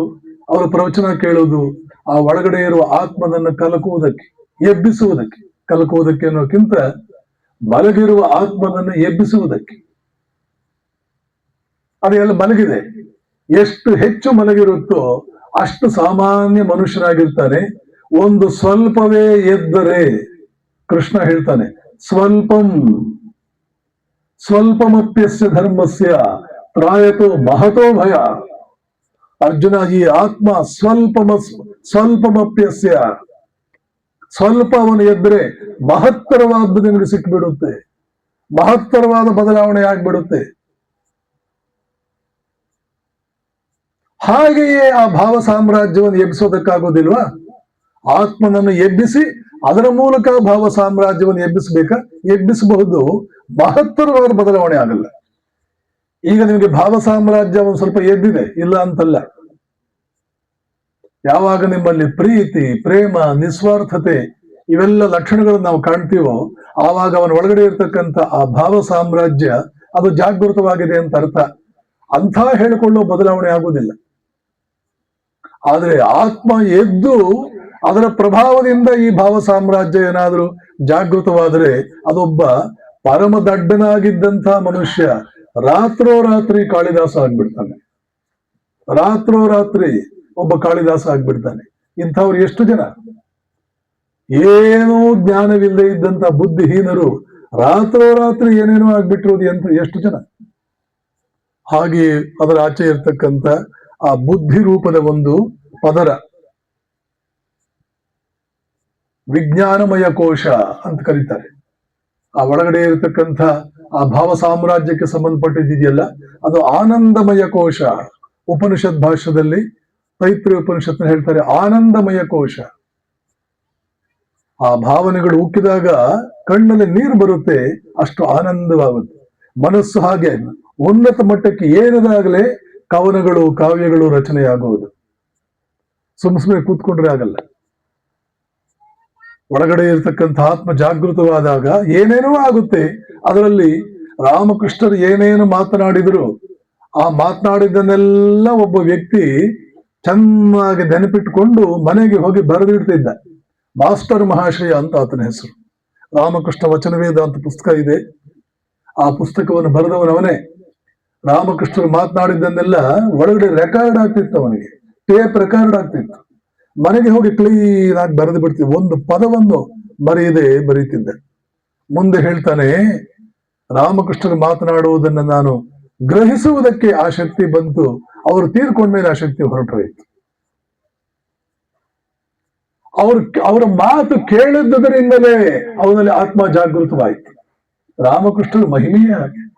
ಅವರ ಪ್ರವಚನ ಕೇಳುವುದು, ಆ ಒಳಗಡೆ ಇರುವ ಆತ್ಮನನ್ನು ಕಲಕುವುದಕ್ಕೆ, ಎಬ್ಬಿಸುವುದಕ್ಕೆ, ಕಲಕುವುದಕ್ಕೆ ಅನ್ನೋಕ್ಕಿಂತ ಮಲಗಿರುವ ಆತ್ಮನನ್ನು ಎಬ್ಬಿಸುವುದಕ್ಕೆ. ಅದೆಲ್ಲ ಮಲಗಿದೆ. ಎಷ್ಟು ಹೆಚ್ಚು ಮಲಗಿರುತ್ತೋ ಅಷ್ಟು ಸಾಮಾನ್ಯ ಮನುಷ್ಯನಾಗಿರ್ತಾನೆ ಒಂದು ಸ್ವಲ್ಪವೇ ಎದ್ದರೆ, ಕೃಷ್ಣ ಹೇಳ್ತಾನೆ, ಸ್ವಲ್ಪಂ, ಸ್ವಲ್ಪಮಪ್ಯಸ್ಯ ಧರ್ಮಸ್ಯ ಪ್ರಾಯತೋ ಮಹತೋ ಭಯ. ಅರ್ಜುನ ಈ ಆತ್ಮ ಸ್ವಲ್ಪ ಸ್ವಲ್ಪಮಪ್ಯಸ್ಯ. ಸ್ವಲ್ಪ ಅವನು ಎದ್ದರೆ ಮಹತ್ತರವಾದ್ದು ನಿಮಗೆ ಸಿಕ್ಬಿಡುತ್ತೆ. ಮಹತ್ತರವಾದ ಬದಲಾವಣೆ ಆಗ್ಬಿಡುತ್ತೆ. ಹಾಗೆಯೇ ಆ ಭಾವ ಸಾಮ್ರಾಜ್ಯವನ್ನು ಎಬ್ಬಿಸೋದಕ್ಕಾಗೋದಿಲ್ವಾ? ಆತ್ಮನನ್ನು ಎಬ್ಬಿಸಿ ಅದರ ಮೂಲಕ ಭಾವ ಸಾಮ್ರಾಜ್ಯವನ್ನು ಎಬ್ಬಿಸಬೇಕಾ? ಎಬ್ಬಿಸಬಹುದು. ಮಹತ್ತರವಾದ ಬದಲಾವಣೆ ಆಗಲ್ಲ. ಈಗ ನಿಮಗೆ ಭಾವ ಸಾಮ್ರಾಜ್ಯ ಒಂದು ಸ್ವಲ್ಪ ಎದ್ದಿದೆ ಇಲ್ಲ ಅಂತಲ್ಲ. ಯಾವಾಗ ನಿಮ್ಮಲ್ಲಿ ಪ್ರೀತಿ, ಪ್ರೇಮ, ನಿಸ್ವಾರ್ಥತೆ ಇವೆಲ್ಲ ಲಕ್ಷಣಗಳನ್ನು ನಾವು ಕಾಣ್ತೀವೋ, ಆವಾಗ ಅವನ ಒಳಗಡೆ ಇರ್ತಕ್ಕಂಥ ಆ ಭಾವ ಸಾಮ್ರಾಜ್ಯ ಅದು ಜಾಗೃತವಾಗಿದೆ ಅಂತ ಅರ್ಥ. ಅಂಥ ಹೇಳಿಕೊಳ್ಳೋ ಬದಲಾವಣೆ ಆಗುವುದಿಲ್ಲ. ಆದರೆ ಆತ್ಮ ಎದ್ದು ಅದರ ಪ್ರಭಾವದಿಂದ ಈ ಭಾವ ಸಾಮ್ರಾಜ್ಯ ಏನಾದರೂ ಜಾಗೃತವಾದರೆ ಅದೊಬ್ಬ ಪರಮ ದಡ್ಡನಾಗಿದ್ದಂಥ ಮನುಷ್ಯ ರಾತ್ರೋರಾತ್ರಿ ಕಾಳಿದಾಸ ಆಗ್ಬಿಡ್ತಾನೆ. ರಾತ್ರೋರಾತ್ರಿ ಒಬ್ಬ ಕಾಳಿದಾಸ ಆಗ್ಬಿಡ್ತಾನೆ. ಇಂಥವ್ರು ಎಷ್ಟು ಜನ? ಏನೂ ಜ್ಞಾನವಿಲ್ಲದೆ ಇದ್ದಂತ ಬುದ್ಧಿಹೀನರು ರಾತ್ರೋರಾತ್ರಿ ಏನೇನೋ ಆಗ್ಬಿಟ್ಟಿರೋದು ಅಂತ ಎಷ್ಟು ಜನ? ಹಾಗೆ ಅದರ ಆಚೆ ಇರ್ತಕ್ಕಂಥ ಆ ಬುದ್ಧಿ ರೂಪದ ಒಂದು ಪದರ. ವಿಜ್ಞಾನಮಯ ಕೋಶ ಅಂತ ಕರೀತಾರೆ. ಆ ಒಳಗಡೆ ಇರತಕ್ಕಂಥ ಆ ಭಾವ ಸಾಮ್ರಾಜ್ಯಕ್ಕೆ ಸಂಬಂಧಪಟ್ಟಿದೆಯಲ್ಲ ಅದು ಆನಂದಮಯ ಕೋಶ. ಉಪನಿಷತ್ ಭಾಷೆಯಲ್ಲಿ ತೈತ್ರಿ ಉಪನಿಷತ್ ಹೇಳ್ತಾರೆ ಆನಂದಮಯ ಕೋಶ. ಆ ಭಾವನೆಗಳು ಉಕ್ಕಿದಾಗ ಕಣ್ಣಲ್ಲಿ ನೀರು ಬರುತ್ತೆ, ಅಷ್ಟು ಆನಂದವಾಗುತ್ತೆ. ಮನಸ್ಸು ಹಾಗೆ ಉನ್ನತ ಮಟ್ಟಕ್ಕೆ ಏನದಾಗಲೇ ಕವನಗಳು, ಕಾವ್ಯಗಳು ರಚನೆಯಾಗುವುದು. ಸುಮ್ಮ ಸುಮ್ಮನೆ ಕೂತ್ಕೊಂಡ್ರೆ ಆಗಲ್ಲ. ಒಳಗಡೆ ಇರತಕ್ಕಂಥ ಆತ್ಮ ಜಾಗೃತವಾದಾಗ ಏನೇನೋ ಆಗುತ್ತೆ, ಅದರಲ್ಲಿ ರಾಮಕೃಷ್ಣರು ಏನೇನು ಮಾತನಾಡಿದ್ರು, ಆ ಮಾತನಾಡಿದ್ದನ್ನೆಲ್ಲ ಒಬ್ಬ ವ್ಯಕ್ತಿ ಚೆನ್ನಾಗಿ ನೆನಪಿಟ್ಟುಕೊಂಡು ಮನೆಗೆ ಹೋಗಿ ಬರೆದಿಡ್ತಿದ್ದ. ಮಾಸ್ಟರ್ ಮಹಾಶಯ ಅಂತ ಆತನ ಹೆಸರು. ರಾಮಕೃಷ್ಣ ವಚನವೇದ ಅಂತ ಪುಸ್ತಕ ಇದೆ. ಆ ಪುಸ್ತಕವನ್ನು ಬರೆದವನವನೇ ರಾಮಕೃಷ್ಣರು ಮಾತನಾಡಿದ್ದನ್ನೆಲ್ಲ ಒಳಗಡೆ ರೆಕಾರ್ಡ್ ಆಗ್ತಿತ್ತು ಅವನಿಗೆ. ಟೇಪ್ ರೆಕಾರ್ಡ್ ಆಗ್ತಿತ್ತು. ಮನೆಗೆ ಹೋಗಿ ಕ್ಲೀನ್ ಆಗಿ ಬರೆದು ಬಿಡ್ತೀವಿ. ಒಂದು ಪದವನ್ನು ಬರೆಯದೆ ಬರೀತಿದ್ದೆ. ಮುಂದೆ ಹೇಳ್ತಾನೆ, ರಾಮಕೃಷ್ಣರು ಮಾತನಾಡುವುದನ್ನ ನಾನು ಗ್ರಹಿಸುವುದಕ್ಕೆ ಆ ಶಕ್ತಿ ಬಂತು. ಅವರು ತೀರ್ಕೊಂಡ್ಮೇಲೆ ಆ ಶಕ್ತಿ ಹೊರಟೋಯ್ತು. ಅವ್ರ ಅವರ ಮಾತು ಕೇಳಿದ್ದರಿಂದಲೇ ಅವನಲ್ಲಿ ಆತ್ಮ ಜಾಗೃತವಾಯಿತು. ರಾಮಕೃಷ್ಣರು ಮಹಿಮೆಯೇ ಹಾಗೆ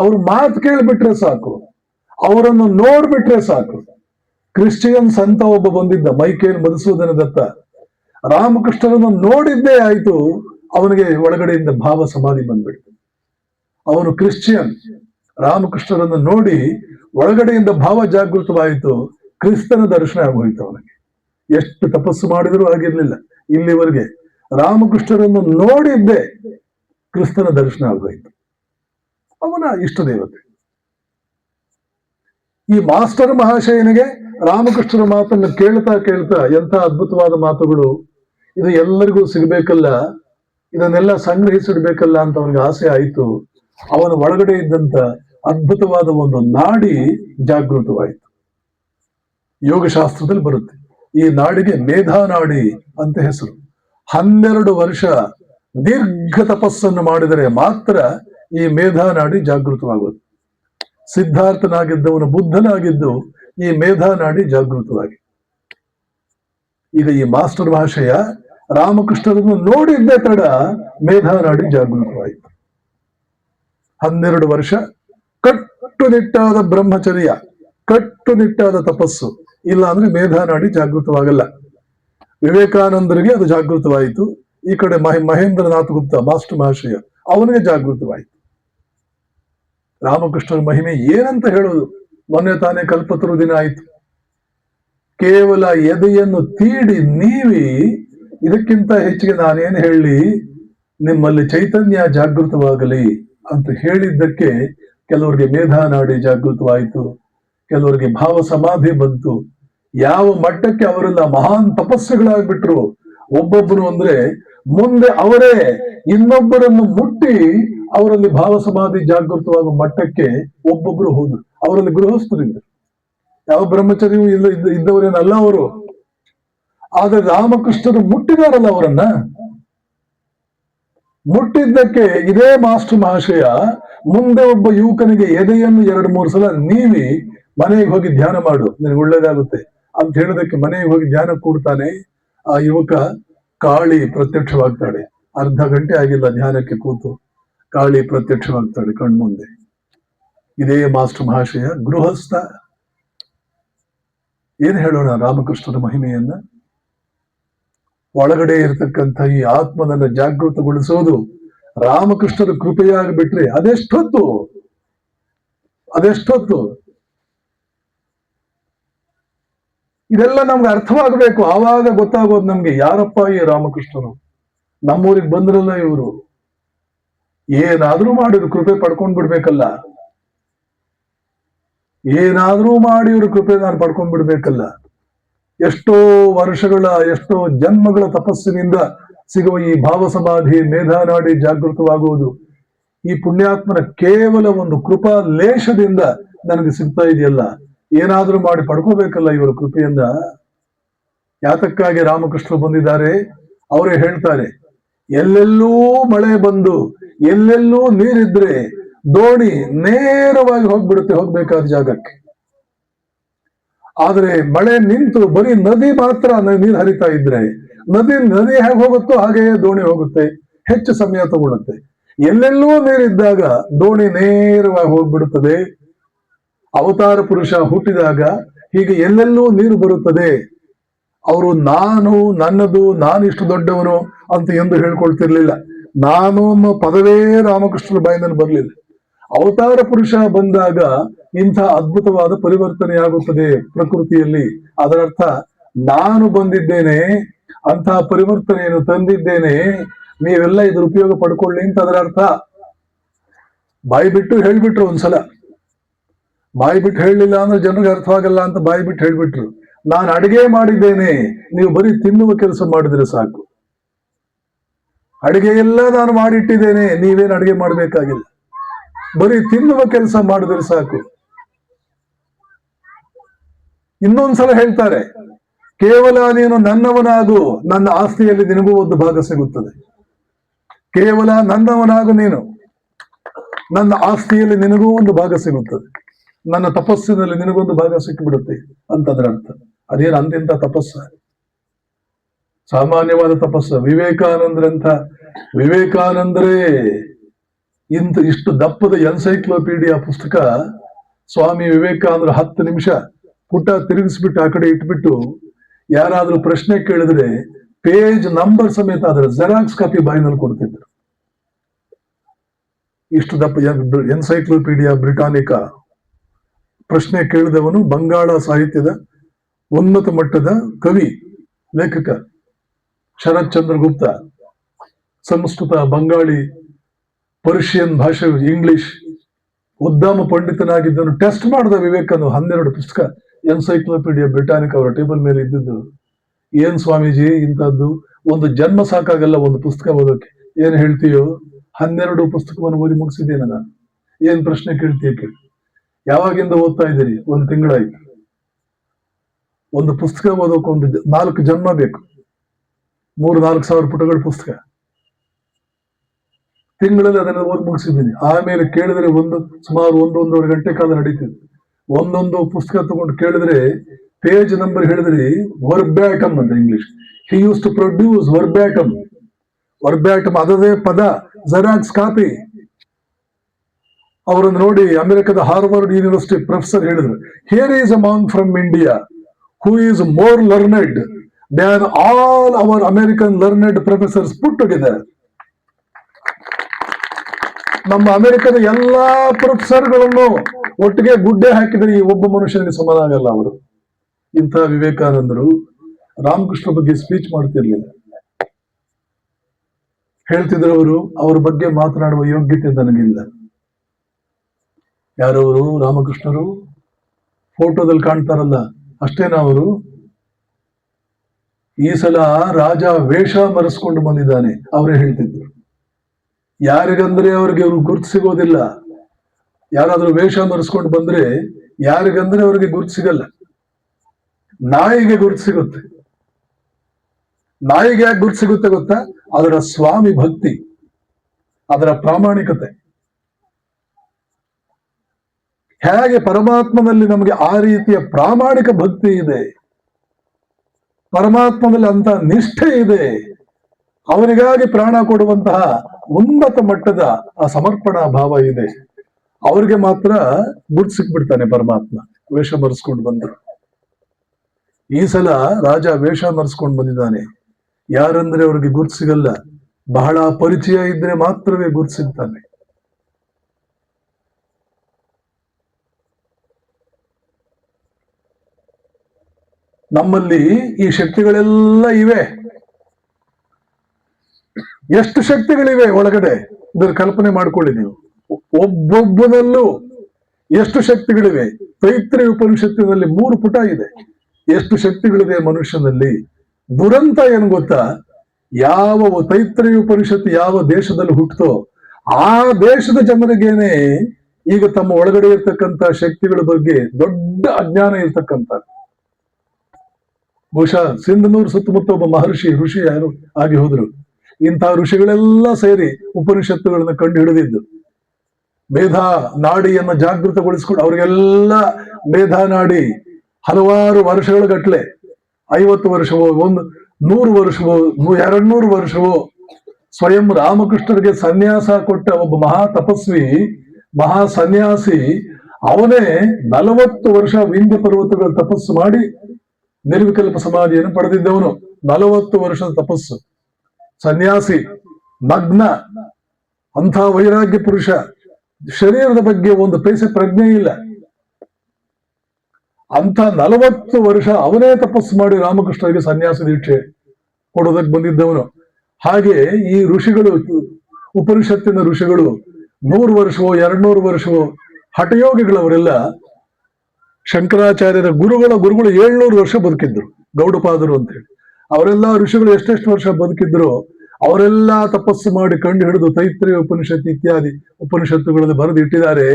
ಅವ್ರ ಮಾತು ಕೇಳಿಬಿಟ್ರೆ ಸಾಕು. ಅವರನ್ನು ನೋಡ್ಬಿಟ್ರೆ ಸಾಕು. ಕ್ರಿಶ್ಚಿಯನ್ ಸಂತ ಒಬ್ಬ ಬಂದಿದ್ದ, ಮೈಕೇಲ್ ಮಧುಸೂದನ ದತ್ತ ರಾಮಕೃಷ್ಣರನ್ನು ನೋಡಿದ್ದೇ ಆಯ್ತು, ಅವನಿಗೆ ಒಳಗಡೆಯಿಂದ ಭಾವ ಸಮಾಧಿ ಬಂದ್ಬಿಡ್ತು. ಅವನು ಕ್ರಿಶ್ಚಿಯನ್ ರಾಮಕೃಷ್ಣರನ್ನು ನೋಡಿ ಒಳಗಡೆಯಿಂದ ಭಾವ ಜಾಗೃತವಾಯಿತು, ಕ್ರಿಸ್ತನ ದರ್ಶನ ಆಗೋಯ್ತು ಅವನಿಗೆ. ಎಷ್ಟು ತಪಸ್ಸು ಮಾಡಿದರೂ ಆಗಿರಲಿಲ್ಲ. ಇಲ್ಲಿವರೆಗೆ ರಾಮಕೃಷ್ಣರನ್ನು ನೋಡಿದ್ದೆ ಕ್ರಿಸ್ತನ ದರ್ಶನ ಆಗೋಯ್ತು. ಅವನ ಇಷ್ಟ ದೇವತೆ. ಈ ಮಾಸ್ಟರ್ ಮಹಾಶಯನಿಗೆ ರಾಮಕೃಷ್ಣರ ಮಾತನ್ನು ಕೇಳ್ತಾ ಕೇಳ್ತಾ ಎಂಥ ಅದ್ಭುತವಾದ ಮಾತುಗಳು. ಇದು ಎಲ್ಲರಿಗೂ ಸಿಗಬೇಕಲ್ಲ. ಇದನ್ನೆಲ್ಲ ಸಂಗ್ರಹಿಸಿಡ್ಬೇಕಲ್ಲ ಅಂತ ಅವನಿಗೆ ಆಸೆ ಆಯಿತು. ಅವನ ಒಳಗಡೆ ಇದ್ದಂತ ಅದ್ಭುತವಾದ ಒಂದು ನಾಡಿ ಜಾಗೃತವಾಯಿತು. ಯೋಗಶಾಸ್ತ್ರದಲ್ಲಿ ಬರುತ್ತೆ. ಈ ನಾಡಿಗೆ ಮೇಧಾನಾಡಿ ಅಂತ ಹೆಸರು. ಹನ್ನೆರಡು ವರ್ಷ ದೀರ್ಘ ತಪಸ್ಸನ್ನು ಮಾಡಿದರೆ ಮಾತ್ರ ಈ ಮೇಧಾನಾಡಿ ಜಾಗೃತವಾಗೋದು ಸಿದ್ಧಾರ್ಥನಾಗಿದ್ದವನು, ಬುದ್ಧನಾಗಿದ್ದು ಈ ಮೇಧಾನಾಡಿ ಜಾಗೃತವಾಗಿ. ಈಗ ಈ ಮಾಸ್ಟರ್ ಭಾಷೆಯ ರಾಮಕೃಷ್ಣರನ್ನು ನೋಡಿದ್ದೇ ತಡ ಮೇಧಾನಾಡಿ ಜಾಗೃತವಾಯಿತು. ಹನ್ನೆರಡು ವರ್ಷ ಕಟ್ಟುನಿಟ್ಟಾದ ಬ್ರಹ್ಮಚರ್ಯ, ಕಟ್ಟುನಿಟ್ಟಾದ ತಪಸ್ಸು ಇಲ್ಲ ಅಂದ್ರೆ ಮೇಧಾನಾಡಿ ಜಾಗೃತವಾಗಲ್ಲ. ವಿವೇಕಾನಂದರಿಗೆ ಅದು ಜಾಗೃತವಾಯಿತು. ಈ ಕಡೆ ಮಹೇ ಮಹೇಂದ್ರನಾಥ್ ಗುಪ್ತ ಮಾಸ್ಟರ್ ಮಹಾಶಯ ಅವನಿಗೆ ಜಾಗೃತವಾಯಿತು. ರಾಮಕೃಷ್ಣರ ಮಹಿಮೆ ಏನಂತ ಹೇಳೋದು ಮೊನ್ನೆ ತಾನೇ ಕಲ್ಪತರು ದಿನ ಆಯಿತು. ಕೇವಲ ಎದೆಯನ್ನು ತೀಡಿ ನೀವಿ, ಇದಕ್ಕಿಂತ ಹೆಚ್ಚಿಗೆ ನಾನೇನು ಹೇಳಿ ನಿಮ್ಮಲ್ಲಿ ಚೈತನ್ಯ ಜಾಗೃತವಾಗಲಿ ಅಂತ ಹೇಳಿದ್ದಕ್ಕೆ ಕೆಲವರಿಗೆ ಮೇಧಾನಾಡಿ ಜಾಗೃತವಾಯಿತು. ಕೆಲವರಿಗೆ ಭಾವ ಸಮಾಧಿ ಬಂತು. ಯಾವ ಮಟ್ಟಕ್ಕೆ ಅವರೆಲ್ಲ ಮಹಾನ್ ತಪಸ್ಸುಗಳಾಗ್ಬಿಟ್ರು? ಒಬ್ಬೊಬ್ಬರು ಅಂದ್ರೆ ಮುಂದೆ ಅವರೇ, ಇನ್ನೊಬ್ಬರನ್ನು ಮುಟ್ಟಿ ಅವರಲ್ಲಿ ಭಾವ ಸಮಾಧಿ ಜಾಗೃತವಾಗುವ ಮಟ್ಟಕ್ಕೆ ಒಬ್ಬೊಬ್ರು ಹೋದ್ರು. ಅವರಲ್ಲಿ ಗೃಹಸ್ಥರಿದ್ದರು ಯಾವ ಬ್ರಹ್ಮಚರಿಯೂ ಇಲ್ಲ, ಇದ್ದ- ಇದ್ದವರೇನಲ್ಲ ಅವರು. ಆದ್ರೆ ರಾಮಕೃಷ್ಣರು ಮುಟ್ಟಿದಾರಲ್ಲ ಅವರನ್ನ. ಮುಟ್ಟಿದ್ದಕ್ಕೆ ಇದೇ ಮಾಸ್ಟರ್ ಮಹಾಶಯ ಮುಂದೆ ಒಬ್ಬ ಯುವಕನಿಗೆ ಎದೆಯನ್ನು ಎರಡು, ಮೂರು ಸಲ ನೀವಿ ಮನೆಗೆ ಹೋಗಿ ಧ್ಯಾನ ಮಾಡು, ನಿನಗೆ ಒಳ್ಳೇದಾಗುತ್ತೆ ಅಂತ ಹೇಳೋದಕ್ಕೆ ಮನೆಗೆ ಹೋಗಿ ಧ್ಯಾನ ಕೂಡ್ತಾನೆ ಆ ಯುವಕ ಕಾಳಿ ಪ್ರತ್ಯಕ್ಷವಾಗ್ತಾಳೆ. ಅರ್ಧ ಗಂಟೆ ಆಗಿಲ್ಲ ಧ್ಯಾನಕ್ಕೆ ಕೂತು. ಕಾಳಿ ಪ್ರತ್ಯಕ್ಷವಾಗ್ತಾಳೆ ಕಣ್ಮುಂದೆ. ಇದೇ ಮಾಸ್ಟರ್ ಮಹಾಶಯ ಗೃಹಸ್ಥ. ಏನ್ ಹೇಳೋಣ ರಾಮಕೃಷ್ಣನ ಮಹಿಮೆಯನ್ನ? ಒಳಗಡೆ ಇರತಕ್ಕಂಥ ಈ ಆತ್ಮನನ್ನ ಜಾಗೃತಗೊಳಿಸೋದು ರಾಮಕೃಷ್ಣನ ಕೃಪೆಯಾಗಿ ಬಿಟ್ರೆ ಅದೆಷ್ಟೊತ್ತು? ಅದೆಷ್ಟೊತ್ತು? ಇದೆಲ್ಲ ನಮ್ಗೆ ಅರ್ಥವಾಗಬೇಕು. ಆವಾಗ ಗೊತ್ತಾಗೋದು ನಮ್ಗೆ ಯಾರಪ್ಪ ಈ ರಾಮಕೃಷ್ಣರು ನಮ್ಮೂರಿಗೆ ಬಂದ್ರಲ್ಲ ಇವರು. ಏನಾದ್ರೂ ಮಾಡಿದ್ರು ಕೃಪೆ ಪಡ್ಕೊಂಡ್ ಬಿಡ್ಬೇಕಲ್ಲ. ಏನಾದ್ರೂ ಮಾಡಿ ಇವ್ರ ಕೃಪೆ ನಾನು ಪಡ್ಕೊಂಡ್ ಬಿಡ್ಬೇಕಲ್ಲ. ಎಷ್ಟೋ ವರ್ಷಗಳ, ಎಷ್ಟೋ ಜನ್ಮಗಳ ತಪಸ್ಸಿನಿಂದ ಸಿಗುವ ಈ ಭಾವ ಸಮಾಧಿ ಮೇಧಾನಾಡಿ ಜಾಗೃತವಾಗುವುದು. ಈ ಪುಣ್ಯಾತ್ಮನ ಕೇವಲ ಒಂದು ಕೃಪಾ ಲೇಷದಿಂದ ನನಗೆ ಸಿಗ್ತಾ ಇದೆಯಲ್ಲ. ಏನಾದ್ರೂ ಮಾಡಿ ಪಡ್ಕೋಬೇಕಲ್ಲ ಇವರ ಕೃಪೆಯಿಂದ. ಯಾತಕ್ಕಾಗಿ ರಾಮಕೃಷ್ಣರು ಬಂದಿದ್ದಾರೆ? ಅವರೇ ಹೇಳ್ತಾರೆ, ಎಲ್ಲೆಲ್ಲೂ ಮಳೆ ಬಂದು ಎಲ್ಲೆಲ್ಲೂ ನೀರಿದ್ರೆ ದೋಣಿ ನೇರವಾಗಿ ಹೋಗ್ಬಿಡುತ್ತೆ ಹೋಗ್ಬೇಕಾದ ಜಾಗಕ್ಕೆ. ಆದ್ರೆ ಮಳೆ ನಿಂತು ಬರೀ ನದಿ ಮಾತ್ರ ನೀರು ಹರಿತಾ ಇದ್ರೆ ನದಿ ನದಿ ಹೇಗೆ ಹೋಗುತ್ತೋ ಹಾಗೆಯೇ ದೋಣಿ ಹೋಗುತ್ತೆ, ಹೆಚ್ಚು ಸಮಯ ತಗೊಳುತ್ತೆ. ಎಲ್ಲೆಲ್ಲೂ ನೀರಿದ್ದಾಗ ದೋಣಿ ನೇರವಾಗಿ ಹೋಗ್ಬಿಡುತ್ತದೆ. ಅವತಾರ ಪುರುಷ ಹುಟ್ಟಿದಾಗ ಹೀಗೆ ಎಲ್ಲೆಲ್ಲೂ ನೀರು ಬರುತ್ತದೆ. ಅವರು ನಾನು ನನ್ನದು ನಾನು ಇಷ್ಟು ದೊಡ್ಡವನು ಅಂತ ಎಂದು ಹೇಳ್ಕೊಳ್ತಿರ್ಲಿಲ್ಲ. ನಾನು ಅನ್ನೋ ಪದವೇ ರಾಮಕೃಷ್ಣರ ಬಾಯಿನಲ್ಲಿ ಬರಲಿಲ್ಲ. ಅವತಾರ ಪುರುಷ ಬಂದಾಗ ಇಂಥ ಅದ್ಭುತವಾದ ಪರಿವರ್ತನೆ ಆಗುತ್ತದೆ ಪ್ರಕೃತಿಯಲ್ಲಿ. ಅದರರ್ಥ, ನಾನು ಬಂದಿದ್ದೇನೆ ಅಂತಹ ಪರಿವರ್ತನೆಯನ್ನು ತಂದಿದ್ದೇನೆ, ನೀವೆಲ್ಲ ಇದ್ರ ಉಪಯೋಗ ಪಡ್ಕೊಳ್ಳಿ ಅಂತ ಅದರ ಅರ್ಥ. ಬಾಯಿ ಬಿಟ್ಟು ಹೇಳ್ಬಿಟ್ರು ಒಂದ್ಸಲ. ಬಾಯಿ ಬಿಟ್ಟು ಹೇಳಲಿಲ್ಲ ಅಂದ್ರೆ ಜನರಿಗೆ ಅರ್ಥವಾಗಲ್ಲ ಅಂತ ಬಾಯಿ ಬಿಟ್ಟು ಹೇಳ್ಬಿಟ್ರು. ನಾನು ಅಡಿಗೆ ಮಾಡಿದ್ದೇನೆ, ನೀವು ಬರೀ ತಿನ್ನುವ ಕೆಲಸ ಮಾಡಿದ್ರೆ ಸಾಕು. ಅಡಿಗೆ ಎಲ್ಲ ನಾನು ಮಾಡಿಟ್ಟಿದ್ದೇನೆ, ನೀವೇನು ಅಡಿಗೆ ಮಾಡಬೇಕಾಗಿಲ್ಲ. ಬರೀ ತಿನ್ನುವ ಕೆಲಸ ಮಾಡಿದ್ರೆ ಸಾಕು. ಇನ್ನೊಂದ್ಸಲ ಹೇಳ್ತಾರೆ, ಕೇವಲ ನೀನು ನನ್ನವನಾಗು, ನನ್ನ ಆಸ್ತಿಯಲ್ಲಿ ನಿನಗೂ ಒಂದು ಭಾಗ ಸಿಗುತ್ತದೆ. ಕೇವಲ ನನ್ನವನಾಗು ನೀನು, ನನ್ನ ಆಸ್ತಿಯಲ್ಲಿ ನಿನಗೂ ಒಂದು ಭಾಗ ಸಿಗುತ್ತದೆ. ನನ್ನ ತಪಸ್ಸಿನಲ್ಲಿ ನಿನಗೊಂದು ಭಾಗ ಸಿಕ್ಕಿಬಿಡುತ್ತೆ ಅಂತದ್ರ ಅರ್ಥ ಅದೇನು ಅಂದಿಂತ ತಪಸ್ಸ? ಸಾಮಾನ್ಯವಾದ ತಪಸ್ಸ. ವಿವೇಕಾನಂದರಂತ ವಿವೇಕಾನಂದರೇ ಇಂತ ಇಷ್ಟು ದಪ್ಪದ ಎನ್ಸೈಕ್ಲೋಪೀಡಿಯಾ ಪುಸ್ತಕ ಸ್ವಾಮಿ ವಿವೇಕಾನಂದ್ರ ಹತ್ತು ನಿಮಿಷ ಪುಟ ತಿರುಗಿಸ್ಬಿಟ್ಟು ಆ ಕಡೆ ಇಟ್ಬಿಟ್ಟು ಯಾರಾದ್ರೂ ಪ್ರಶ್ನೆ ಕೇಳಿದ್ರೆ ಪೇಜ್ ನಂಬರ್ ಸಮೇತ ಅದರ ಜೆರಾಕ್ಸ್ ಕಾಪಿ ಬಾಯಿನಲ್ಲಿ ಕೊಡ್ತಿದ್ರು. ಇಷ್ಟು ದಪ್ಪ ಎನ್ಸೈಕ್ಲೋಪೀಡಿಯಾ ಬ್ರಿಟಾನಿಕಾ ಪ್ರಶ್ನೆ ಕೇಳಿದವನು ಬಂಗಾಳ ಸಾಹಿತ್ಯದ ಉನ್ನತ ಮಟ್ಟದ ಕವಿ, ಲೇಖಕ. ಶರತ್ ಚಂದ್ರ ಗುಪ್ತ, ಸಂಸ್ಕೃತ, ಬಂಗಾಳಿ, ಪರ್ಷಿಯನ್ ಭಾಷೆ, ಇಂಗ್ಲಿಷ್, ಉದ್ದಾಮ ಪಂಡಿತನಾಗಿದ್ದನು. ಟೆಸ್ಟ್ ಮಾಡಿದ ವಿವೇಕನು ಹನ್ನೆರಡು ಪುಸ್ತಕ ಎನ್ಸೈಕ್ಲೋಪೀಡಿಯಾ ಬ್ರಿಟಾನಿಕ್ ಅವರ ಟೇಬಲ್ ಮೇಲೆ ಇದ್ದಿದ್ದು, ಏನ್ ಸ್ವಾಮೀಜಿ ಇಂಥದ್ದು? ಒಂದು ಜನ್ಮ ಸಾಕಾಗಲ್ಲ ಒಂದು ಪುಸ್ತಕ ಓದೋಕೆ. ಏನ್ ಹೇಳ್ತೀಯೋ? ಹನ್ನೆರಡು ಪುಸ್ತಕವನ್ನು ಓದಿ ಮುಗಿಸಿದ್ದೇನೆ ನಾನು. ಏನ್ ಪ್ರಶ್ನೆ ಕೇಳ್ತೀಯ ಕೇಳಿ. ಯಾವಾಗಿಂದ ಓದ್ತಾ ಇದ್ದೀರಿ? ಒಂದು ತಿಂಗಳಾಯ್ತು. ಒಂದು ಪುಸ್ತಕ ಓದೋಕೆ ಒಂದು ನಾಲ್ಕು ಜನ್ಮ ಬೇಕು. ಮೂರು ನಾಲ್ಕು ಸಾವಿರ ಪುಟಗಳ ಪುಸ್ತಕ. ತಿಂಗಳಲ್ಲಿ ಅದನ್ನೆಲ್ಲ ಓದಿ ಮುಗಿಸಿದ್ದೀನಿ. ಆಮೇಲೆ ಕೇಳಿದ್ರೆ ಒಂದು, ಸುಮಾರು ಒಂದು, ಒಂದೂವರೆ ಗಂಟೆ ಕಾಲ ನಡೀತದೆ. ಒಂದೊಂದು ಪುಸ್ತಕ ತಗೊಂಡು ಕೇಳಿದ್ರೆ ಪೇಜ್ ನಂಬರ್ ಹೇಳಿದ್ರಿ ವರ್ಬ್ಯಾಟಮ್ ಅಂತ English he use to produce verbatim verbatim ಅದದೇ ಪದ ಜೆರಾಕ್ಸ್ ಕಾಪಿ ಅವರನ್ನು ನೋಡಿ ಅಮೆರಿಕದ ಹಾರ್ವರ್ಡ್ ಯೂನಿವರ್ಸಿಟಿ ಪ್ರೊಫೆಸರ್ ಹೇಳಿದ್ರು here is a monk from India who is more learned than all our American learned professors put together ನಮ್ಮ ಅಮೆರಿಕದ ಎಲ್ಲಾ ಪ್ರೊಫೆಸರ್ಗಳನ್ನು ಒಟ್ಟಿಗೆ ಗುಡ್ಡೆ ಹಾಕಿದರೆ ಈ ಒಬ್ಬ ಮನುಷ್ಯನಿಗೆ ಸಮಾನ ಆಗಲ್ಲ ಅವರು. ಇಂಥ ವಿವೇಕಾನಂದರು ರಾಮಕೃಷ್ಣ ಬಗ್ಗೆ ಸ್ಪೀಚ್ ಮಾಡ್ತಿರ್ಲಿಲ್ಲ. ಅವರು, ಅವ್ರ ಬಗ್ಗೆ ಮಾತನಾಡುವ ಯೋಗ್ಯತೆ ನನಗಿಲ್ಲ. ಯಾರವರು? ರಾಮಕೃಷ್ಣರು? ಫೋಟೋದಲ್ಲಿ ಕಾಣ್ತಾರಲ್ಲ, ಅಷ್ಟೇನಾ ಅವರು? ಈ ಸಲ ರಾಜ ವೇಷ ಮರೆಸ್ಕೊಂಡು ಬಂದಿದ್ದಾನೆ, ಅವರೇ ಹೇಳ್ತಿದ್ರು. ಯಾರಿಗಂದ್ರೆ ಅವ್ರಿಗೆ ಅವ್ರು ಗುರ್ತು ಸಿಗೋದಿಲ್ಲ. ಯಾರಾದ್ರೂ ವೇಷ ಮರೆಸ್ಕೊಂಡು ಬಂದ್ರೆ ಯಾರಿಗಂದ್ರೆ ಅವ್ರಿಗೆ ಗುರ್ತು ಸಿಗಲ್ಲ. ನಾಯಿಗೆ ಗುರ್ತು ಸಿಗುತ್ತೆ. ನಾಯಿಗೆ ಯಾಕೆ ಗುರ್ತು ಸಿಗುತ್ತೆ ಗೊತ್ತಾ? ಅದರ ಸ್ವಾಮಿ ಭಕ್ತಿ, ಅದರ ಪ್ರಾಮಾಣಿಕತೆ. ಹೇಗೆ ಪರಮಾತ್ಮನಲ್ಲಿ ನಮಗೆ ಆ ರೀತಿಯ ಪ್ರಾಮಾಣಿಕ ಭಕ್ತಿ ಇದೆ ಪರಮಾತ್ಮನಲ್ಲಿ ಅಂತ ನಿಷ್ಠೆ ಇದೆ. ಅವರಿಗಾಗಿ ಪ್ರಾಣ ಕೊಡುವಂತಹ ಉನ್ನತ ಮಟ್ಟದ ಆ ಸಮರ್ಪಣಾ ಭಾವ ಇದೆ. ಅವ್ರಿಗೆ ಮಾತ್ರ ಗುರ್ತು ಸಿಕ್ಬಿಡ್ತಾನೆ ಪರಮಾತ್ಮ. ವೇಷ ಮರೆಸ್ಕೊಂಡು ಬಂದ್ರು ಈ ಸಲ ರಾಜ ವೇಷ ಮರೆಸ್ಕೊಂಡು ಬಂದಿದ್ದಾನೆ. ಯಾರಂದ್ರೆ ಅವ್ರಿಗೆ ಗುರ್ತು ಸಿಗಲ್ಲ. ಬಹಳ ಪರಿಚಯ ಇದ್ರೆ ಮಾತ್ರವೇ ಗುರ್ತು ಸಿಗ್ತಾನೆ. ನಮ್ಮಲ್ಲಿ ಈ ಶಕ್ತಿಗಳೆಲ್ಲ ಇವೆ. ಎಷ್ಟು ಶಕ್ತಿಗಳಿವೆ ಒಳಗಡೆ? ಇದರ ಕಲ್ಪನೆ ಮಾಡ್ಕೊಳ್ಳಿ ನೀವು. ಒಬ್ಬೊಬ್ಬನಲ್ಲೂ ಎಷ್ಟು ಶಕ್ತಿಗಳಿವೆ? ತೈತ್ರಿ ಉಪನಿಷತ್ತಿನಲ್ಲಿ ಮೂರು ಪುಟ ಇದೆ. ಎಷ್ಟು ಶಕ್ತಿಗಳಿದೆ ಮನುಷ್ಯನಲ್ಲಿ? ದುರಂತ ಏನು ಗೊತ್ತಾ? ಯಾವ ತೈತ್ರಿ ಉಪನಿಷತ್ತು ಯಾವ ದೇಶದಲ್ಲಿ ಹುಟ್ಟುತ್ತೋ ಆ ದೇಶದ ಜನರಿಗೇನೆ ಈಗ ತಮ್ಮ ಒಳಗಡೆ ಇರ್ತಕ್ಕಂಥ ಶಕ್ತಿಗಳ ಬಗ್ಗೆ ದೊಡ್ಡ ಅಜ್ಞಾನ ಇರ್ತಕ್ಕಂಥ ಬಹುಶಃ ಸಿಂಧನೂರು ಸುತ್ತಮುತ್ತ ಒಬ್ಬ ಮಹರ್ಷಿ, ಋಷಿ ಯಾರು ಆಗಿ ಹೋದ್ರು. ಇಂತಹ ಋಷಿಗಳೆಲ್ಲ ಸೇರಿ ಉಪನಿಷತ್ತುಗಳನ್ನ ಕಂಡು ಹಿಡಿದಿದ್ದು. ಮೇಧಾ ನಾಡಿಯನ್ನು ಜಾಗೃತಗೊಳಿಸ್ಕೊಂಡು ಅವರಿಗೆಲ್ಲ ಮೇಧಾ ನಾಡಿ ಹಲವಾರು ವರ್ಷಗಳ ಗಟ್ಲೆ ಐವತ್ತು ವರ್ಷವೋ, ಒಂದು ನೂರು ವರ್ಷವೋ ಎರಡ್ ನೂರು ವರ್ಷವೋ ಸ್ವಯಂ ರಾಮಕೃಷ್ಣರಿಗೆ ಸನ್ಯಾಸ ಕೊಟ್ಟ ಒಬ್ಬ ಮಹಾ ತಪಸ್ವಿ ಮಹಾ ಸನ್ಯಾಸಿ ಅವನೇ ನಲವತ್ತು ವರ್ಷ ವಿಂಧ್ಯ ಪರ್ವತಗಳ ತಪಸ್ಸು ಮಾಡಿ ನಿರ್ವಿಕಲ್ಪ ಸಮಾಧಿಯನ್ನು ಪಡೆದಿದ್ದವನು ನಲವತ್ತು ವರ್ಷದ ತಪಸ್ಸು. ಸನ್ಯಾಸಿ, ನಗ್ನ, ಅಂಥ ವೈರಾಗ್ಯ ಪುರುಷ. ಶರೀರದ ಬಗ್ಗೆ ಒಂದು ಪೈಸೆ ಪ್ರಜ್ಞೆ ಇಲ್ಲ. ಅಂತ ನಲವತ್ತು ವರ್ಷ ಅವನೇ ತಪಸ್ಸು ಮಾಡಿ ರಾಮಕೃಷ್ಣರಿಗೆ ಸನ್ಯಾಸ ದೀಕ್ಷೆ ಕೊಡೋದಕ್ಕೆ ಬಂದಿದ್ದವನು. ಹಾಗೆ ಈ ಋಷಿಗಳು, ಉಪನಿಷತ್ತಿನ ಋಷಿಗಳು ನೂರು ವರ್ಷವೋ, ಎರಡ್ನೂರು ವರ್ಷವೋ, ಹಠಯೋಗಿಗಳವರೆಲ್ಲ ಶಂಕರಾಚಾರ್ಯರ ಗುರುಗಳ ಗುರುಗಳು ಏಳ್ನೂರು ವರ್ಷ ಬದುಕಿದ್ರು, ಗೌಡಪಾದರು ಅಂತ ಹೇಳಿ. ಅವರೆಲ್ಲ ಋಷಿಗಳು ಎಷ್ಟೆಷ್ಟು ವರ್ಷ ಬದುಕಿದ್ರು, ಅವರೆಲ್ಲ ತಪಸ್ಸು ಮಾಡಿ ಕಂಡು ಹಿಡಿದು ತೈತ್ರಿ ಉಪನಿಷತ್ ಇತ್ಯಾದಿ ಉಪನಿಷತ್ತುಗಳನ್ನು ಬರೆದು ಇಟ್ಟಿದ್ದಾರೆ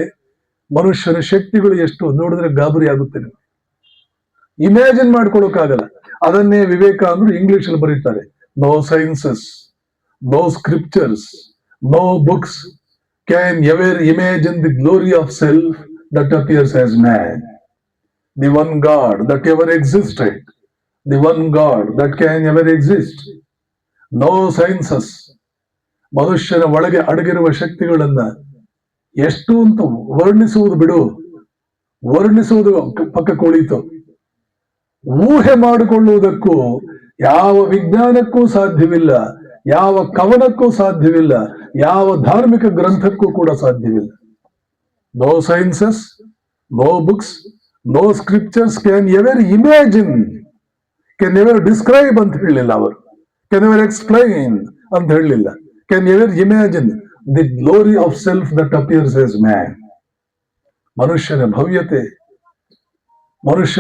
ಮನುಷ್ಯನ ಶಕ್ತಿಗಳು ಎಷ್ಟು ನೋಡಿದ್ರೆ ಗಾಬರಿ ಆಗುತ್ತೆ ನಿಮಗೆ. ಇಮ್ಯಾಜಿನ್ ಮಾಡ್ಕೊಳ್ಳೋಕ್ಕಾಗಲ್ಲ. ಅದನ್ನೇ ವಿವೇಕ ಅಂದ್ರೆ ಇಂಗ್ಲಿಷ್ ಅಲ್ಲಿ ಬರೀತಾರೆ. No sciences no scriptures no books can ever imagine the glory of self that appears as man the one God that ever existed, the one God that can ever exist no sciences ಮನುಷ್ಯನ ಒಳಗೆ ಅಡಗಿರುವ ಶಕ್ತಿಗಳನ್ನ ಎಷ್ಟು ಅಂತ ವರ್ಣಿಸುವುದು ಬಿಡು. ವರ್ಣಿಸುವುದು ಪಕ್ಕಕ್ಕೆ ಕುಳಿತು ಊಹೆ ಮಾಡಿಕೊಳ್ಳುವುದಕ್ಕೂ ಯಾವ ವಿಜ್ಞಾನಕ್ಕೂ ಸಾಧ್ಯವಿಲ್ಲ ಯಾವ ಕವನಕ್ಕೂ ಸಾಧ್ಯವಿಲ್ಲ ಯಾವ ಧಾರ್ಮಿಕ ಗ್ರಂಥಕ್ಕೂ ಕೂಡ ಸಾಧ್ಯವಿಲ್ಲ. No sciences no books no scriptures can ever imagine can ever describe ಅಂತ ಹೇಳಲಿಲ್ಲ ಅವರು ಕ್ಯಾನ್ ಎವರ್ ಎಕ್ಸ್ಪ್ಲೈನ್ ಅಂತ ಹೇಳಲಿಲ್ಲ can ever imagine the glory of self that appears as man ಮನುಷ್ಯನ ಭವ್ಯತೆ ಮನುಷ್ಯ